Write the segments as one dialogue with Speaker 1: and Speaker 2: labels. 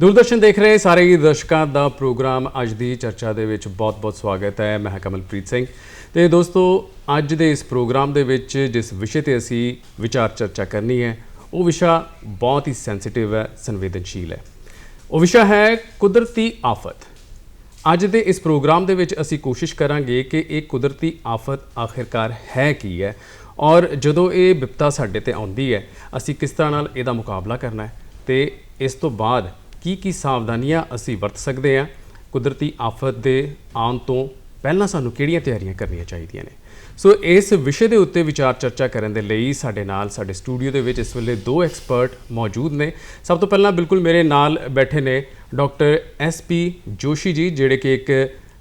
Speaker 1: ਦੂਰਦਰਸ਼ਨ ਦੇਖ ਰਹੇ ਸਾਰੇ ਹੀ ਦਰਸ਼ਕਾਂ ਦਾ ਪ੍ਰੋਗਰਾਮ ਅੱਜ ਦੀ ਚਰਚਾ ਦੇ ਵਿੱਚ ਬਹੁਤ-ਬਹੁਤ ਸਵਾਗਤ ਹੈ। ਮੈਂ ਕਮਲਪ੍ਰੀਤ ਸਿੰਘ ਤੇ ਦੋਸਤੋ, ਅੱਜ ਦੇ ਇਸ ਪ੍ਰੋਗਰਾਮ ਦੇ ਵਿੱਚ ਜਿਸ ਵਿਸ਼ੇ ਤੇ ਅਸੀਂ ਵਿਚਾਰ ਚਰਚਾ ਕਰਨੀ ਹੈ, ਉਹ ਵਿਸ਼ਾ ਬਹੁਤ ਹੀ ਸੈਂਸਿਟਿਵ ਹੈ, ਸੰਵੇਦਨਸ਼ੀਲ ਹੈ। ਉਹ ਵਿਸ਼ਾ ਹੈ ਕੁਦਰਤੀ ਆਫਤ। ਅੱਜ ਦੇ ਇਸ ਪ੍ਰੋਗਰਾਮ ਦੇ ਵਿੱਚ ਅਸੀਂ ਕੋਸ਼ਿਸ਼ ਕਰਾਂਗੇ ਕਿ ਇਹ ਕੁਦਰਤੀ ਆਫਤ ਆਖਿਰਕਾਰ ਹੈ ਕੀ ਹੈ ਔਰ ਜਦੋਂ ਇਹ ਵਿਪਤਾ ਸਾਡੇ ਤੇ ਆਉਂਦੀ ਹੈ, ਅਸੀਂ ਕਿਸ ਤਰ੍ਹਾਂ ਨਾਲ ਇਹਦਾ ਮੁਕਾਬਲਾ ਕਰਨਾ ਹੈ ਤੇ ਇਸ ਤੋਂ ਬਾਅਦ ਕੀ ਕੀ ਸਾਵਧਾਨੀਆਂ ਅਸੀਂ ਵਰਤ ਸਕਦੇ ਹਾਂ? ਕੁਦਰਤੀ ਆਫਤ ਦੇ ਆਉਣ ਤੋਂ ਪਹਿਲਾਂ ਸਾਨੂੰ ਕਿਹੜੀਆਂ ਤਿਆਰੀਆਂ ਕਰਨੀਆਂ ਚਾਹੀਦੀਆਂ ਨੇ? ਸੋ ਇਸ ਵਿਸ਼ੇ ਦੇ ਉੱਤੇ ਵਿਚਾਰ ਚਰਚਾ ਕਰਨ ਦੇ ਲਈ ਸਾਡੇ ਨਾਲ, ਸਾਡੇ ਸਟੂਡੀਓ ਦੇ ਵਿੱਚ ਇਸ ਵੇਲੇ ਦੋ ਐਕਸਪਰਟ ਮੌਜੂਦ ਨੇ। ਸਭ ਤੋਂ ਪਹਿਲਾਂ ਬਿਲਕੁਲ ਮੇਰੇ ਨਾਲ ਬੈਠੇ ਨੇ ਡਾਕਟਰ ਐਸ ਪੀ ਜੋਸ਼ੀ ਜੀ, ਜਿਹੜੇ ਕਿ ਇੱਕ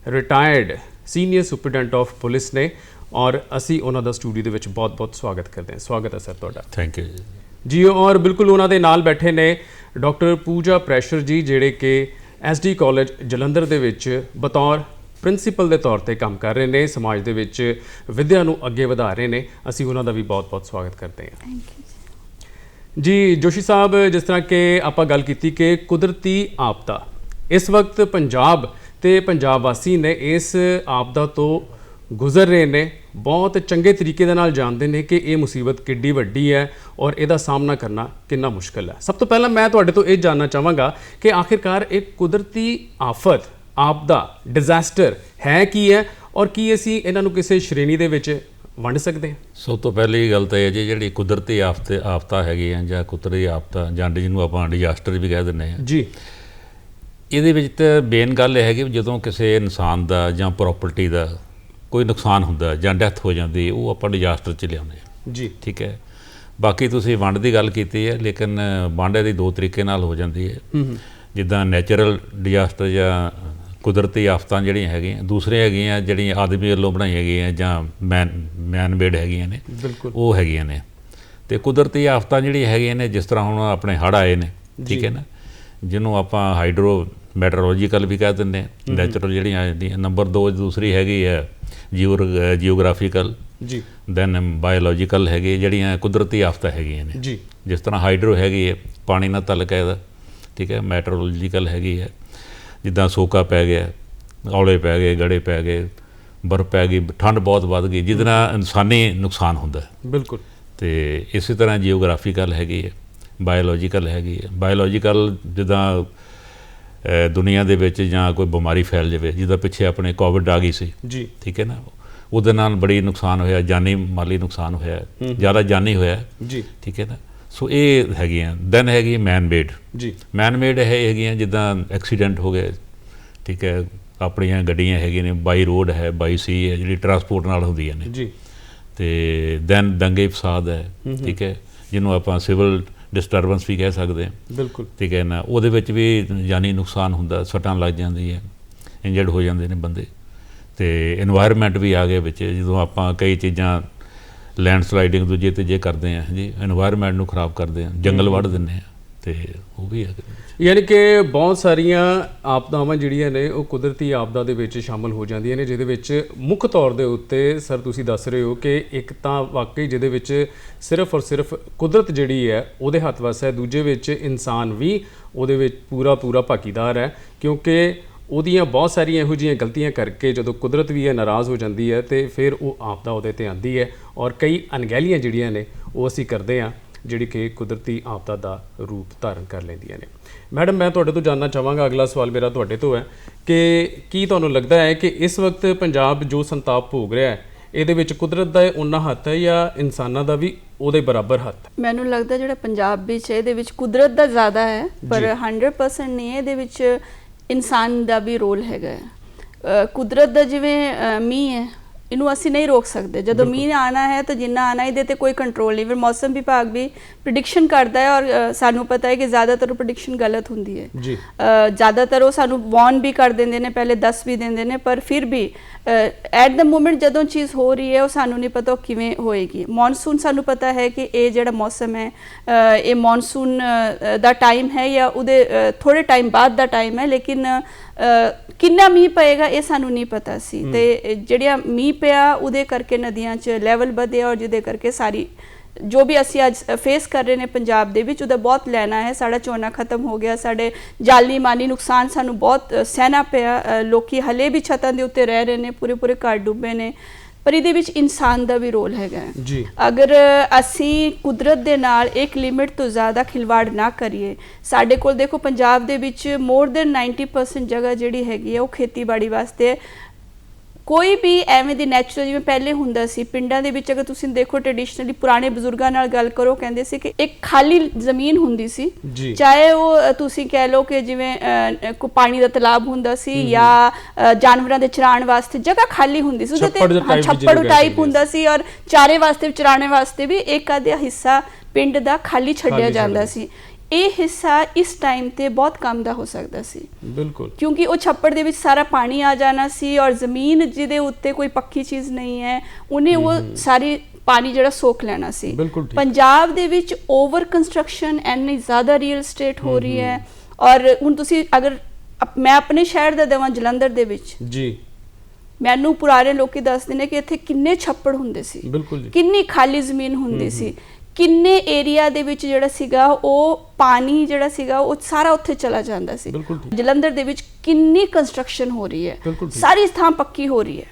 Speaker 1: retired senior superintendent of police ਨੇ ਔਰ ਅਸੀਂ ਉਹਨਾਂ ਦਾ ਸਟੂਡੀਓ ਦੇ ਵਿੱਚ ਬਹੁਤ-ਬਹੁਤ ਸਵਾਗਤ ਕਰਦੇ ਹਾਂ। ਸਵਾਗਤ ਹੈ ਸਰ ਤੁਹਾਡਾ।
Speaker 2: ਥੈਂਕ ਯੂ ਜੀ
Speaker 1: ਔਰ ਬਿਲਕੁਲ ਉਹਨਾਂ ਦੇ ਨਾਲ ਬੈਠੇ ਨੇ ਡਾਕਟਰ ਪੂਜਾ ਪ੍ਰੈਸ਼ਰ ਜੀ ਜਿਹੜੇ ਕਿ ਐਸਡੀ ਕਾਲਜ ਜਲੰਧਰ ਦੇ ਵਿੱਚ ਬਤੌਰ ਪ੍ਰਿੰਸੀਪਲ ਦੇ ਤੌਰ ਤੇ ਕੰਮ ਕਰ ਰਹੇ ਨੇ ਸਮਾਜ ਦੇ ਵਿੱਚ ਵਿਦਿਆ ਨੂੰ ਅੱਗੇ ਵਧਾ ਰਹੇ ਨੇ। ਅਸੀਂ ਉਹਨਾਂ ਦਾ ਵੀ ਬਹੁਤ-ਬਹੁਤ ਸਵਾਗਤ ਕਰਦੇ ਹਾਂ। ਜੀ ਜੋਸ਼ੀ ਸਾਹਿਬ ਜਿਸ ਤਰ੍ਹਾਂ ਕਿ ਆਪਾਂ ਗੱਲ ਕੀਤੀ ਕਿ ਕੁਦਰਤੀ ਆਪਦਾ ਇਸ ਵਕਤ ਪੰਜਾਬ ਤੇ ਪੰਜਾਬ ਵਾਸੀ ਨੇ ਇਸ ਆਪਦਾ ਤੋਂ ਗੁਜ਼ਰ ਰਹੇ ਨੇ। ਬਹੁਤ ਚੰਗੇ ਤਰੀਕੇ ਦੇ ਨਾਲ ਜਾਣਦੇ ਨੇ ਕਿ ਇਹ ਮੁਸੀਬਤ ਕਿੱਡੀ ਵੱਡੀ ਹੈ ਔਰ ਇਹਦਾ ਸਾਹਮਣਾ ਕਰਨਾ ਕਿੰਨਾ ਮੁਸ਼ਕਲ ਹੈ। ਸਭ ਤੋਂ ਪਹਿਲਾਂ ਮੈਂ ਤੁਹਾਡੇ ਤੋਂ ਇਹ ਜਾਨਣਾ ਚਾਹਾਂਗਾ ਕਿ ਆਖਿਰਕਾਰ ਇਹ ਕੁਦਰਤੀ ਆਫਤ ਆਪਦਾ ਡਿਜ਼ਾਸਟਰ ਹੈ ਕੀ ਹੈ ਔਰ ਕੀ ਅਸੀਂ ਇਹਨਾਂ ਨੂੰ ਕਿਸੇ ਸ਼੍ਰੇਣੀ ਦੇ ਵਿੱਚ ਵੰਡ ਸਕਦੇ ਹਾਂ?
Speaker 2: ਸਭ ਤੋਂ ਪਹਿਲੀ ਗੱਲ ਤਾਂ ਇਹ ਜੀ ਜਿਹੜੀ ਕੁਦਰਤੀ ਆਫਤ ਆਫਤਾ ਹੈਗੀ ਆ ਜਾਂ ਕੁਦਰਤੀ ਆਫਤਾ ਜਾਂ ਜਿਹਨੂੰ ਆਪਾਂ ਡਿਜ਼ਾਸਟਰ ਵੀ ਕਹਿ ਦਿੰਦੇ ਆ
Speaker 1: ਜੀ।
Speaker 2: ਇਹਦੇ ਵਿੱਚ ਤਾਂ ਬੇਨ ਗੱਲ ਇਹ ਹੈਗੀ ਜਦੋਂ ਕਿਸੇ ਇਨਸਾਨ ਦਾ ਜਾਂ ਪ੍ਰਾਪਰਟੀ ਦਾ ਕੋਈ ਨੁਕਸਾਨ ਹੁੰਦਾ ਜਾਂ ਡੈਥ ਹੋ ਜਾਂਦੀ ਉਹ ਆਪਾਂ ਡਿਜ਼ਾਸਟਰ ਚ ਲਿਆਉਂਦੇ ਆ
Speaker 1: ਜੀ।
Speaker 2: ਠੀਕ ਹੈ? ਬਾਕੀ ਤੁਸੀਂ ਵੰਡ ਦੀ ਗੱਲ ਕੀਤੀ ਹੈ ਲੇਕਿਨ ਵੰਡ ਇਹਦੀ ਦੋ ਤਰੀਕੇ ਨਾਲ ਹੋ ਜਾਂਦੀ ਹੈ। ਜਿੱਦਾਂ ਨੈਚੁਰਲ ਡਿਜ਼ਾਸਟਰ ਜਾਂ ਕੁਦਰਤੀ ਆਫਤਾਂ ਜਿਹੜੀਆਂ ਹੈਗੀਆਂ ਦੂਸਰੇ ਹੈਗੀਆਂ ਜਿਹੜੀਆਂ ਆਦਮੀ ਵੱਲੋਂ ਬਣਾਈਆਂ ਗਈਆਂ ਜਾਂ ਮੈਨ ਮੈਨ ਮੇਡ ਹੈਗੀਆਂ ਨੇ
Speaker 1: ਬਿਲਕੁਲ।
Speaker 2: ਉਹ ਹੈਗੀਆਂ ਨੇ। ਤੇ ਕੁਦਰਤੀ ਆਫਤਾਂ ਜਿਹੜੀਆਂ ਹੈਗੀਆਂ ਨੇ ਜਿਸ ਤਰ੍ਹਾਂ ਹੁਣ ਆਪਣੇ ਹੜ੍ਹ ਆਏ ਨੇ ਠੀਕ ਹੈ ਨਾ? ਜਿਹਨੂੰ ਆਪਾਂ ਹਾਈਡਰੋ ਮੈਟਰੋਲੋਜੀਕਲ ਵੀ ਕਹਿ ਦਿੰਦੇ ਹਾਂ। ਨੈਚੁਰਲ ਜਿਹੜੀਆਂ ਆ ਜਾਂਦੀਆਂ ਨੰਬਰ 2 ਦੂਸਰੀ ਹੈਗੀ ਹੈ ਜੀਓਗ੍ਰਾਫੀਕਲ
Speaker 1: ਜੀ।
Speaker 2: ਦੈਨ ਬਾਇਓਲੋਜੀਕਲ ਹੈਗੇ ਜਿਹੜੀਆਂ ਕੁਦਰਤੀ ਆਫਤਾਂ ਹੈਗੀਆਂ ਨੇ।
Speaker 1: ਜੀ।
Speaker 2: ਜਿਸ ਤਰ੍ਹਾਂ ਹਾਈਡਰੋ ਹੈਗੀ ਹੈ ਪਾਣੀ ਨਾਲ ਤਲਕ ਹੈ ਇਹਦਾ ਠੀਕ ਹੈ ਮੈਟਰੋਲੋਜੀਕਲ ਹੈਗੀ ਹੈ। ਜਿੱਦਾਂ ਸੋਕਾ ਪੈ ਗਿਆ ਔਲੇ ਪੈ ਗਏ ਗੜੇ ਪੈ ਗਏ ਬਰਫ਼ ਪੈ ਗਈ ਠੰਡ ਬਹੁਤ ਵੱਧ ਗਈ ਜਿਹਦੇ ਨਾਲ ਇਨਸਾਨੀ ਨੁਕਸਾਨ ਹੁੰਦਾ ਹੈ।
Speaker 1: ਬਿਲਕੁਲ।
Speaker 2: ਤੇ ਇਸੇ ਤਰ੍ਹਾਂ ਜੀਓਗ੍ਰਾਫੀਕਲ ਹੈਗੀ ਹੈ। ਬਾਇਓਲੋਜੀਕਲ ਹੈਗੀ ਹੈ। ਬਾਇਓਲੋਜੀਕਲ ਜਿੱਦਾਂ ਦੁਨੀਆ ਦੇ ਵਿੱਚ ਜਾਂ ਕੋਈ ਬਿਮਾਰੀ ਫੈਲ ਜਾਵੇ ਜਿਹਦਾ ਪਿੱਛੇ ਆਪਣੇ ਕੋਵਿਡ ਆ ਗਈ ਸੀ।
Speaker 1: ਜੀ।
Speaker 2: ਠੀਕ ਹੈ ਨਾ? ਉਹਦੇ ਨਾਲ ਬੜੀ ਨੁਕਸਾਨ ਹੋਇਆ ਜਾਨੀ ਮਾਲੀ ਨੁਕਸਾਨ ਹੋਇਆ ਜ਼ਿਆਦਾ ਜਾਨੀ ਹੋਇਆ।
Speaker 1: ਜੀ।
Speaker 2: ਠੀਕ ਹੈ ਨਾ? ਸੋ ਇਹ ਹੈਗੀਆਂ। ਦੈਨ ਹੈਗੀ ਮੈਨ ਮੇਡ
Speaker 1: ਜੀ।
Speaker 2: ਮੈਨ ਮੇਡ ਹੈ ਹੈਗੀਆਂ ਜਿੱਦਾਂ ਐਕਸੀਡੈਂਟ ਹੋ ਗਏ। ਠੀਕ ਹੈ? ਆਪਣੀਆਂ ਗੱਡੀਆਂ ਹੈਗੀਆਂ ਨੇ ਬਾਈ ਰੋਡ ਹੈ ਬਾਈ ਸੀ ਹੈ ਜਿਹੜੀ ਟਰਾਂਸਪੋਰਟ ਨਾਲ ਹੁੰਦੀਆਂ ਨੇ।
Speaker 1: ਜੀ।
Speaker 2: ਤੇ ਦੈਨ ਦੰਗੇ ਫਸਾਦ ਹੈ। ਠੀਕ ਹੈ? ਜਿਹਨੂੰ ਆਪਾਂ ਸਿਵਲ ਡਿਸਟਰਬੈਂਸ ਵੀ ਕਹਿ ਸਕਦੇ ਆ
Speaker 1: ਬਿਲਕੁਲ।
Speaker 2: ਠੀਕ ਹੈ ਨਾ? ਉਹਦੇ ਵਿੱਚ ਵੀ ਯਾਨੀ ਨੁਕਸਾਨ ਹੁੰਦਾ ਸੱਟਾਂ ਲੱਗ ਜਾਂਦੀ ਹੈ ਇੰਜਰਡ ਹੋ ਜਾਂਦੇ ਨੇ ਬੰਦੇ। ਤੇ এনवायरमेंट ਵੀ ਆ ਗਿਆ ਵਿੱਚ ਜਦੋਂ ਆਪਾਂ ਕਈ ਚੀਜ਼ਾਂ ਲੈਂਡਸਲਾਈਡਿੰਗ ਦੂਜੇ ਤੇ ਜੇ ਕਰਦੇ ਆ ਜੀ এনवायरमेंट ਨੂੰ ਖਰਾਬ ਕਰਦੇ ਆ ਜੰਗਲ ਵੱਢ ਦਿੰਦੇ ਆ ਤੇ ਉਹ ਵੀ ਹੈ
Speaker 1: ਯਾਨੀ ਕਿ ਬਹੁਤ ਸਾਰੀਆਂ ਆਪਦਾਵਾਂ ਜਿਹੜੀਆਂ ਨੇ, ਉਹ ਕੁਦਰਤੀ ਆਪਦਾ ਦੇ ਵਿੱਚ ਸ਼ਾਮਲ ਹੋ ਜਾਂਦੀਆਂ ਨੇ, ਜਿਹਦੇ ਵਿੱਚ ਮੁੱਖ ਤੌਰ ਦੇ ਉੱਤੇ ਸਰ ਤੁਸੀਂ ਦੱਸ ਰਹੇ ਹੋ ਕਿ ਇੱਕ ਤਾਂ ਵਾਕਈ ਜਿਹਦੇ ਵਿੱਚ ਸਿਰਫ ਔਰ ਸਿਰਫ ਕੁਦਰਤ ਜਿਹੜੀ ਹੈ, ਉਹਦੇ ਹੱਥ ਵਸ ਹੈ। ਦੂਜੇ ਵਿੱਚ ਇਨਸਾਨ ਵੀ ਉਹਦੇ ਵਿੱਚ ਪੂਰਾ ਪੂਰਾ ਭਾਗੀਦਾਰ ਹੈ, ਕਿਉਂਕਿ ਉਹਦੀਆਂ ਬਹੁਤ ਸਾਰੀਆਂ ਇਹੋ ਜਿਹੀਆਂ ਗਲਤੀਆਂ ਕਰਕੇ ਜਦੋਂ ਕੁਦਰਤ ਵੀ ਹੈ ਨਾਰਾਜ਼ ਹੋ ਜਾਂਦੀ ਹੈ ਤੇ ਫਿਰ ਉਹ ਆਪਦਾ ਉਹਦੇ ਤੇ ਆਂਦੀ ਹੈ ਔਰ ਕਈ ਅਣਗਹਿਲੀਆਂ ਜਿਹੜੀਆਂ ਨੇ, ਉਹ ਅਸੀਂ ਕਰਦੇ ਹਾਂ। ਜਿਹੜੀ ਕਿ ਕੁਦਰਤੀ ਆਪਦਾ ਦਾ ਰੂਪ ਧਾਰਨ ਕਰ ਲੈਂਦੀਆਂ ਨੇ। ਮੈਡਮ ਮੈਂ ਤੁਹਾਡੇ ਤੋਂ ਜਾਨਣਾ ਚਾਹਾਂਗਾ। ਅਗਲਾ ਸਵਾਲ ਮੇਰਾ ਤੁਹਾਡੇ ਤੋਂ ਹੈ ਕਿ ਕੀ ਤੁਹਾਨੂੰ ਲੱਗਦਾ ਹੈ ਕਿ ਇਸ ਵਕਤ ਪੰਜਾਬ ਜੋ ਸੰਤਾਪ ਭੋਗ ਰਿਹਾ ਹੈ ਇਹਦੇ ਵਿੱਚ ਕੁਦਰਤ ਦਾ ਉਹਨਾਂ ਹੱਥ ਹੈ ਜਾਂ ਇਨਸਾਨਾਂ ਦਾ ਵੀ ਉਹਦੇ ਬਰਾਬਰ ਹੱਥ? ਹੈ
Speaker 3: ਮੈਨੂੰ ਲੱਗਦਾ ਜਿਹੜਾ ਪੰਜਾਬ ਵਿੱਚ ਇਹਦੇ ਵਿੱਚ ਕੁਦਰਤ ਦਾ ਜ਼ਿਆਦਾ ਹੈ ਪਰ 100% ਨਹੀਂ ਹੈ ਇਹਦੇ ਵਿੱਚ ਇਨਸਾਨ ਦਾ ਵੀ ਰੋਲ ਹੈਗਾ ਕੁਦਰਤ ਦਾ ਜਿਵੇਂ ਮੀਂਹ ਹੈ ਇਹਨੂੰ ਅਸੀਂ ਨਹੀਂ ਰੋਕ ਸਕਦੇ। ਜਦੋਂ ਮੀਂਹ ਆਣਾ ਹੈ ਤਾਂ ਜਿੰਨਾ ਆਣਾ ਇਹਦੇ ਤੇ ਕੋਈ ਕੰਟਰੋਲ ਨਹੀਂ। ਫਿਰ ਮੌਸਮ ਵਿਭਾਗ ਵੀ ਪ੍ਰੈਡਿਕਸ਼ਨ ਕਰਦਾ ਹੈ ਔਰ ਸਾਨੂੰ ਪਤਾ ਹੈ ਕਿ ਜ਼ਿਆਦਾਤਰ ਪ੍ਰੈਡਿਕਸ਼ਨ ਗਲਤ ਹੁੰਦੀ ਹੈ।
Speaker 1: ਜੀ।
Speaker 3: ਜ਼ਿਆਦਾਤਰ ਉਹ ਸਾਨੂੰ ਵਾਰਨ ਵੀ ਕਰ ਦਿੰਦੇ ਨੇ ਪਹਿਲੇ ਦੱਸ ਵੀ ਦਿੰਦੇ ਨੇ ਪਰ ਫਿਰ ਵੀ ਐਟ ਦਾ ਮੂਮੈਂਟ ਜਦੋਂ ਚੀਜ਼ ਹੋ ਰਹੀ ਹੈ ਉਹ ਸਾਨੂੰ ਨਹੀਂ ਪਤਾ ਕਿਵੇਂ ਹੋਏਗੀ। ਮੌਨਸੂਨ ਸਾਨੂੰ ਪਤਾ ਹੈ ਕਿ ਇਹ ਜਿਹੜਾ ਮੌਸਮ ਹੈ ਇਹ ਮੌਨਸੂਨ ਦਾ ਟਾਈਮ ਹੈ ਜਾਂ ਉਹਦੇ ਥੋੜੇ ਟਾਈਮ ਬਾਅਦ ਦਾ ਟਾਈਮ ਹੈ ਲੇਕਿਨ ਕਿੰਨਾ ਮੀਂਹ ਪਏਗਾ ਇਹ ਸਾਨੂੰ ਨਹੀਂ ਪਤਾ ਸੀ। ਤੇ ਜਿਹੜਾ ਮੀਂਹ ਪਿਆ ਉਹਦੇ ਕਰਕੇ ਨਦੀਆਂ 'ਚ ਲੈਵਲ ਵਧਿਆ ਔਰ ਜਿਹਦੇ ਕਰਕੇ ਸਾਰੀ ਜੋ ਵੀ ਅਸੀਂ ਅੱਜ ਫੇਸ ਕਰ ਰਹੇ ਨੇ ਪੰਜਾਬ ਦੇ ਵਿੱਚ ਉਹਦਾ ਬਹੁਤ ਲੈਣਾ ਹੈ। ਸਾਡਾ ਝੋਨਾ ਖਤਮ ਹੋ ਗਿਆ ਸਾਡੇ ਜਾਲੀ ਮਾਨੀ ਨੁਕਸਾਨ ਸਾਨੂੰ ਬਹੁਤ ਸਹਿਣਾ ਪਿਆ। ਲੋਕੀ ਹਲੇ ਵੀ ਛੱਤਾਂ ਦੇ ਉੱਤੇ ਰਹਿ ਰਹੇ ਨੇ ਪੂਰੇ ਪੂਰੇ ਘਰ ਡੁੱਬੇ ਨੇ। ਪਰ ਇਹਦੇ ਵਿੱਚ ਇਨਸਾਨ ਦਾ ਵੀ ਰੋਲ ਹੈਗਾ
Speaker 1: ਜੀ
Speaker 3: ਅਗਰ ਅਸੀਂ ਕੁਦਰਤ ਦੇ ਨਾਲ ਇੱਕ ਲਿਮਿਟ ਤੋਂ ਜ਼ਿਆਦਾ ਖਿਲਵਾੜ ਨਾ ਕਰੀਏ ਸਾਡੇ ਕੋਲ ਦੇਖੋ ਪੰਜਾਬ ਦੇ ਵਿੱਚ ਮੋਰ ਦੈਨ 90% ਜਗ੍ਹਾ ਜਿਹੜੀ ਹੈਗੀ ਹੈ ਉਹ ਖੇਤੀਬਾੜੀ ਵਾਸਤੇ ਹੈ। ਕੋਈ ਵੀ ਐਵੇਂ ਦੀ ਨੈਚੁਰਲ ਜਿਵੇਂ ਪਹਿਲੇ ਹੁੰਦਾ ਸੀ ਪਿੰਡਾਂ ਦੇ ਵਿੱਚ ਅਗਰ ਤੁਸੀਂ ਦੇਖੋ ਟ੍ਰੈਡੀਸ਼ਨਲੀ ਪੁਰਾਣੇ ਬਜ਼ੁਰਗਾਂ ਨਾਲ ਗੱਲ ਕਰੋ ਕਹਿੰਦੇ ਸੀ ਕਿ ਇੱਕ ਖਾਲੀ ਜ਼ਮੀਨ ਹੁੰਦੀ ਸੀ। ਚਾਹੇ ਉਹ ਤੁਸੀਂ ਕਹਿ ਲਓ ਕਿ ਜਿਵੇਂ ਕੋਈ ਪਾਣੀ ਦਾ ਤਲਾਬ ਹੁੰਦਾ ਸੀ ਜਾਂ ਜਾਨਵਰਾਂ ਦੇ ਚਰਾਉਣ ਵਾਸਤੇ ਜਗ੍ਹਾ ਖਾਲੀ ਹੁੰਦੀ ਸੀ। ਉਹਦੇ
Speaker 1: type
Speaker 3: ਛੱਪੜ ਟਾਈਪ ਹੁੰਦਾ ਸੀ ਔਰ ਚਾਰੇ ਵਾਸਤੇ ਚਰਾਣੇ ਵਾਸਤੇ ਵੀ ਇੱਕ ਆਧਾ ਹਿੱਸਾ ਪਿੰਡ ਦਾ ਖਾਲੀ ਛੱਡਿਆ ਜਾਂਦਾ। ਸੀ। ਇਹ ਹਿੱਸਾ ਇਸ ਟਾਈਮ ਤੇ ਬਹੁਤ ਕੰਮ ਦਾ ਹੋ ਸਕਦਾ ਸੀ।
Speaker 1: ਬਿਲਕੁਲ।
Speaker 3: ਕਿਉਂਕਿ ਉਹ ਛੱਪੜ ਦੇ ਵਿੱਚ ਸਾਰਾ ਪਾਣੀ ਆ ਜਾਣਾ ਸੀ ਔਰ ਜ਼ਮੀਨ ਜਿਹਦੇ ਉੱਤੇ ਕੋਈ ਪੱਕੀ ਚੀਜ਼ ਨਹੀਂ ਹੈ ਉਹਨੇ ਉਹ ਸਾਰੀ ਪਾਣੀ ਜਿਹੜਾ ਸੋਖ ਲੈਣਾ ਸੀ। ਪੰਜਾਬ ਦੇ ਵਿੱਚ ਓਵਰ ਕੰਸਟਰਕਸ਼ਨ ਐਨੀ ਜ਼ਿਆਦਾ ਰੀਅਲ ਸਟੇਟ ਹੋ ਰਹੀ ਹੈ ਔਰ ਹੁਣ ਤੁਸੀਂ ਅਗਰ ਮੈਂ ਆਪਣੇ ਸ਼ਹਿਰ ਦਾ ਦੇਵਾਂ ਜਲੰਧਰ ਦੇ ਵਿੱਚ।
Speaker 1: ਜੀ।
Speaker 3: ਮੈਨੂੰ ਪੁਰਾਣੇ ਲੋਕੀ ਦੱਸਦੇ ਨੇ ਕਿ ਇੱਥੇ ਕਿੰਨੇ ਛੱਪੜ ਹੁੰਦੇ ਸੀ। ਕਿੰਨੀ ਖਾਲੀ ਜ਼ਮੀਨ ਹੁੰਦੀ ਸੀ। ਕਿੰਨੇ ਏਰੀਆ ਦੇ ਵਿੱਚ ਜਿਹੜਾ ਸੀਗਾ ਉਹ ਪਾਣੀ ਜਿਹੜਾ ਸੀਗਾ ਉਹ ਸਾਰਾ ਉੱਥੇ ਚਲਾ ਜਾਂਦਾ ਸੀ। ਜਲੰਧਰ ਦੇ ਵਿੱਚ ਕਿੰਨੀ ਕੰਸਟਰਕਸ਼ਨ ਹੋ ਰਹੀ ਹੈ। ਸਾਰੀ ਥਾਂ ਪੱਕੀ ਹੋ ਰਹੀ ਹੈ।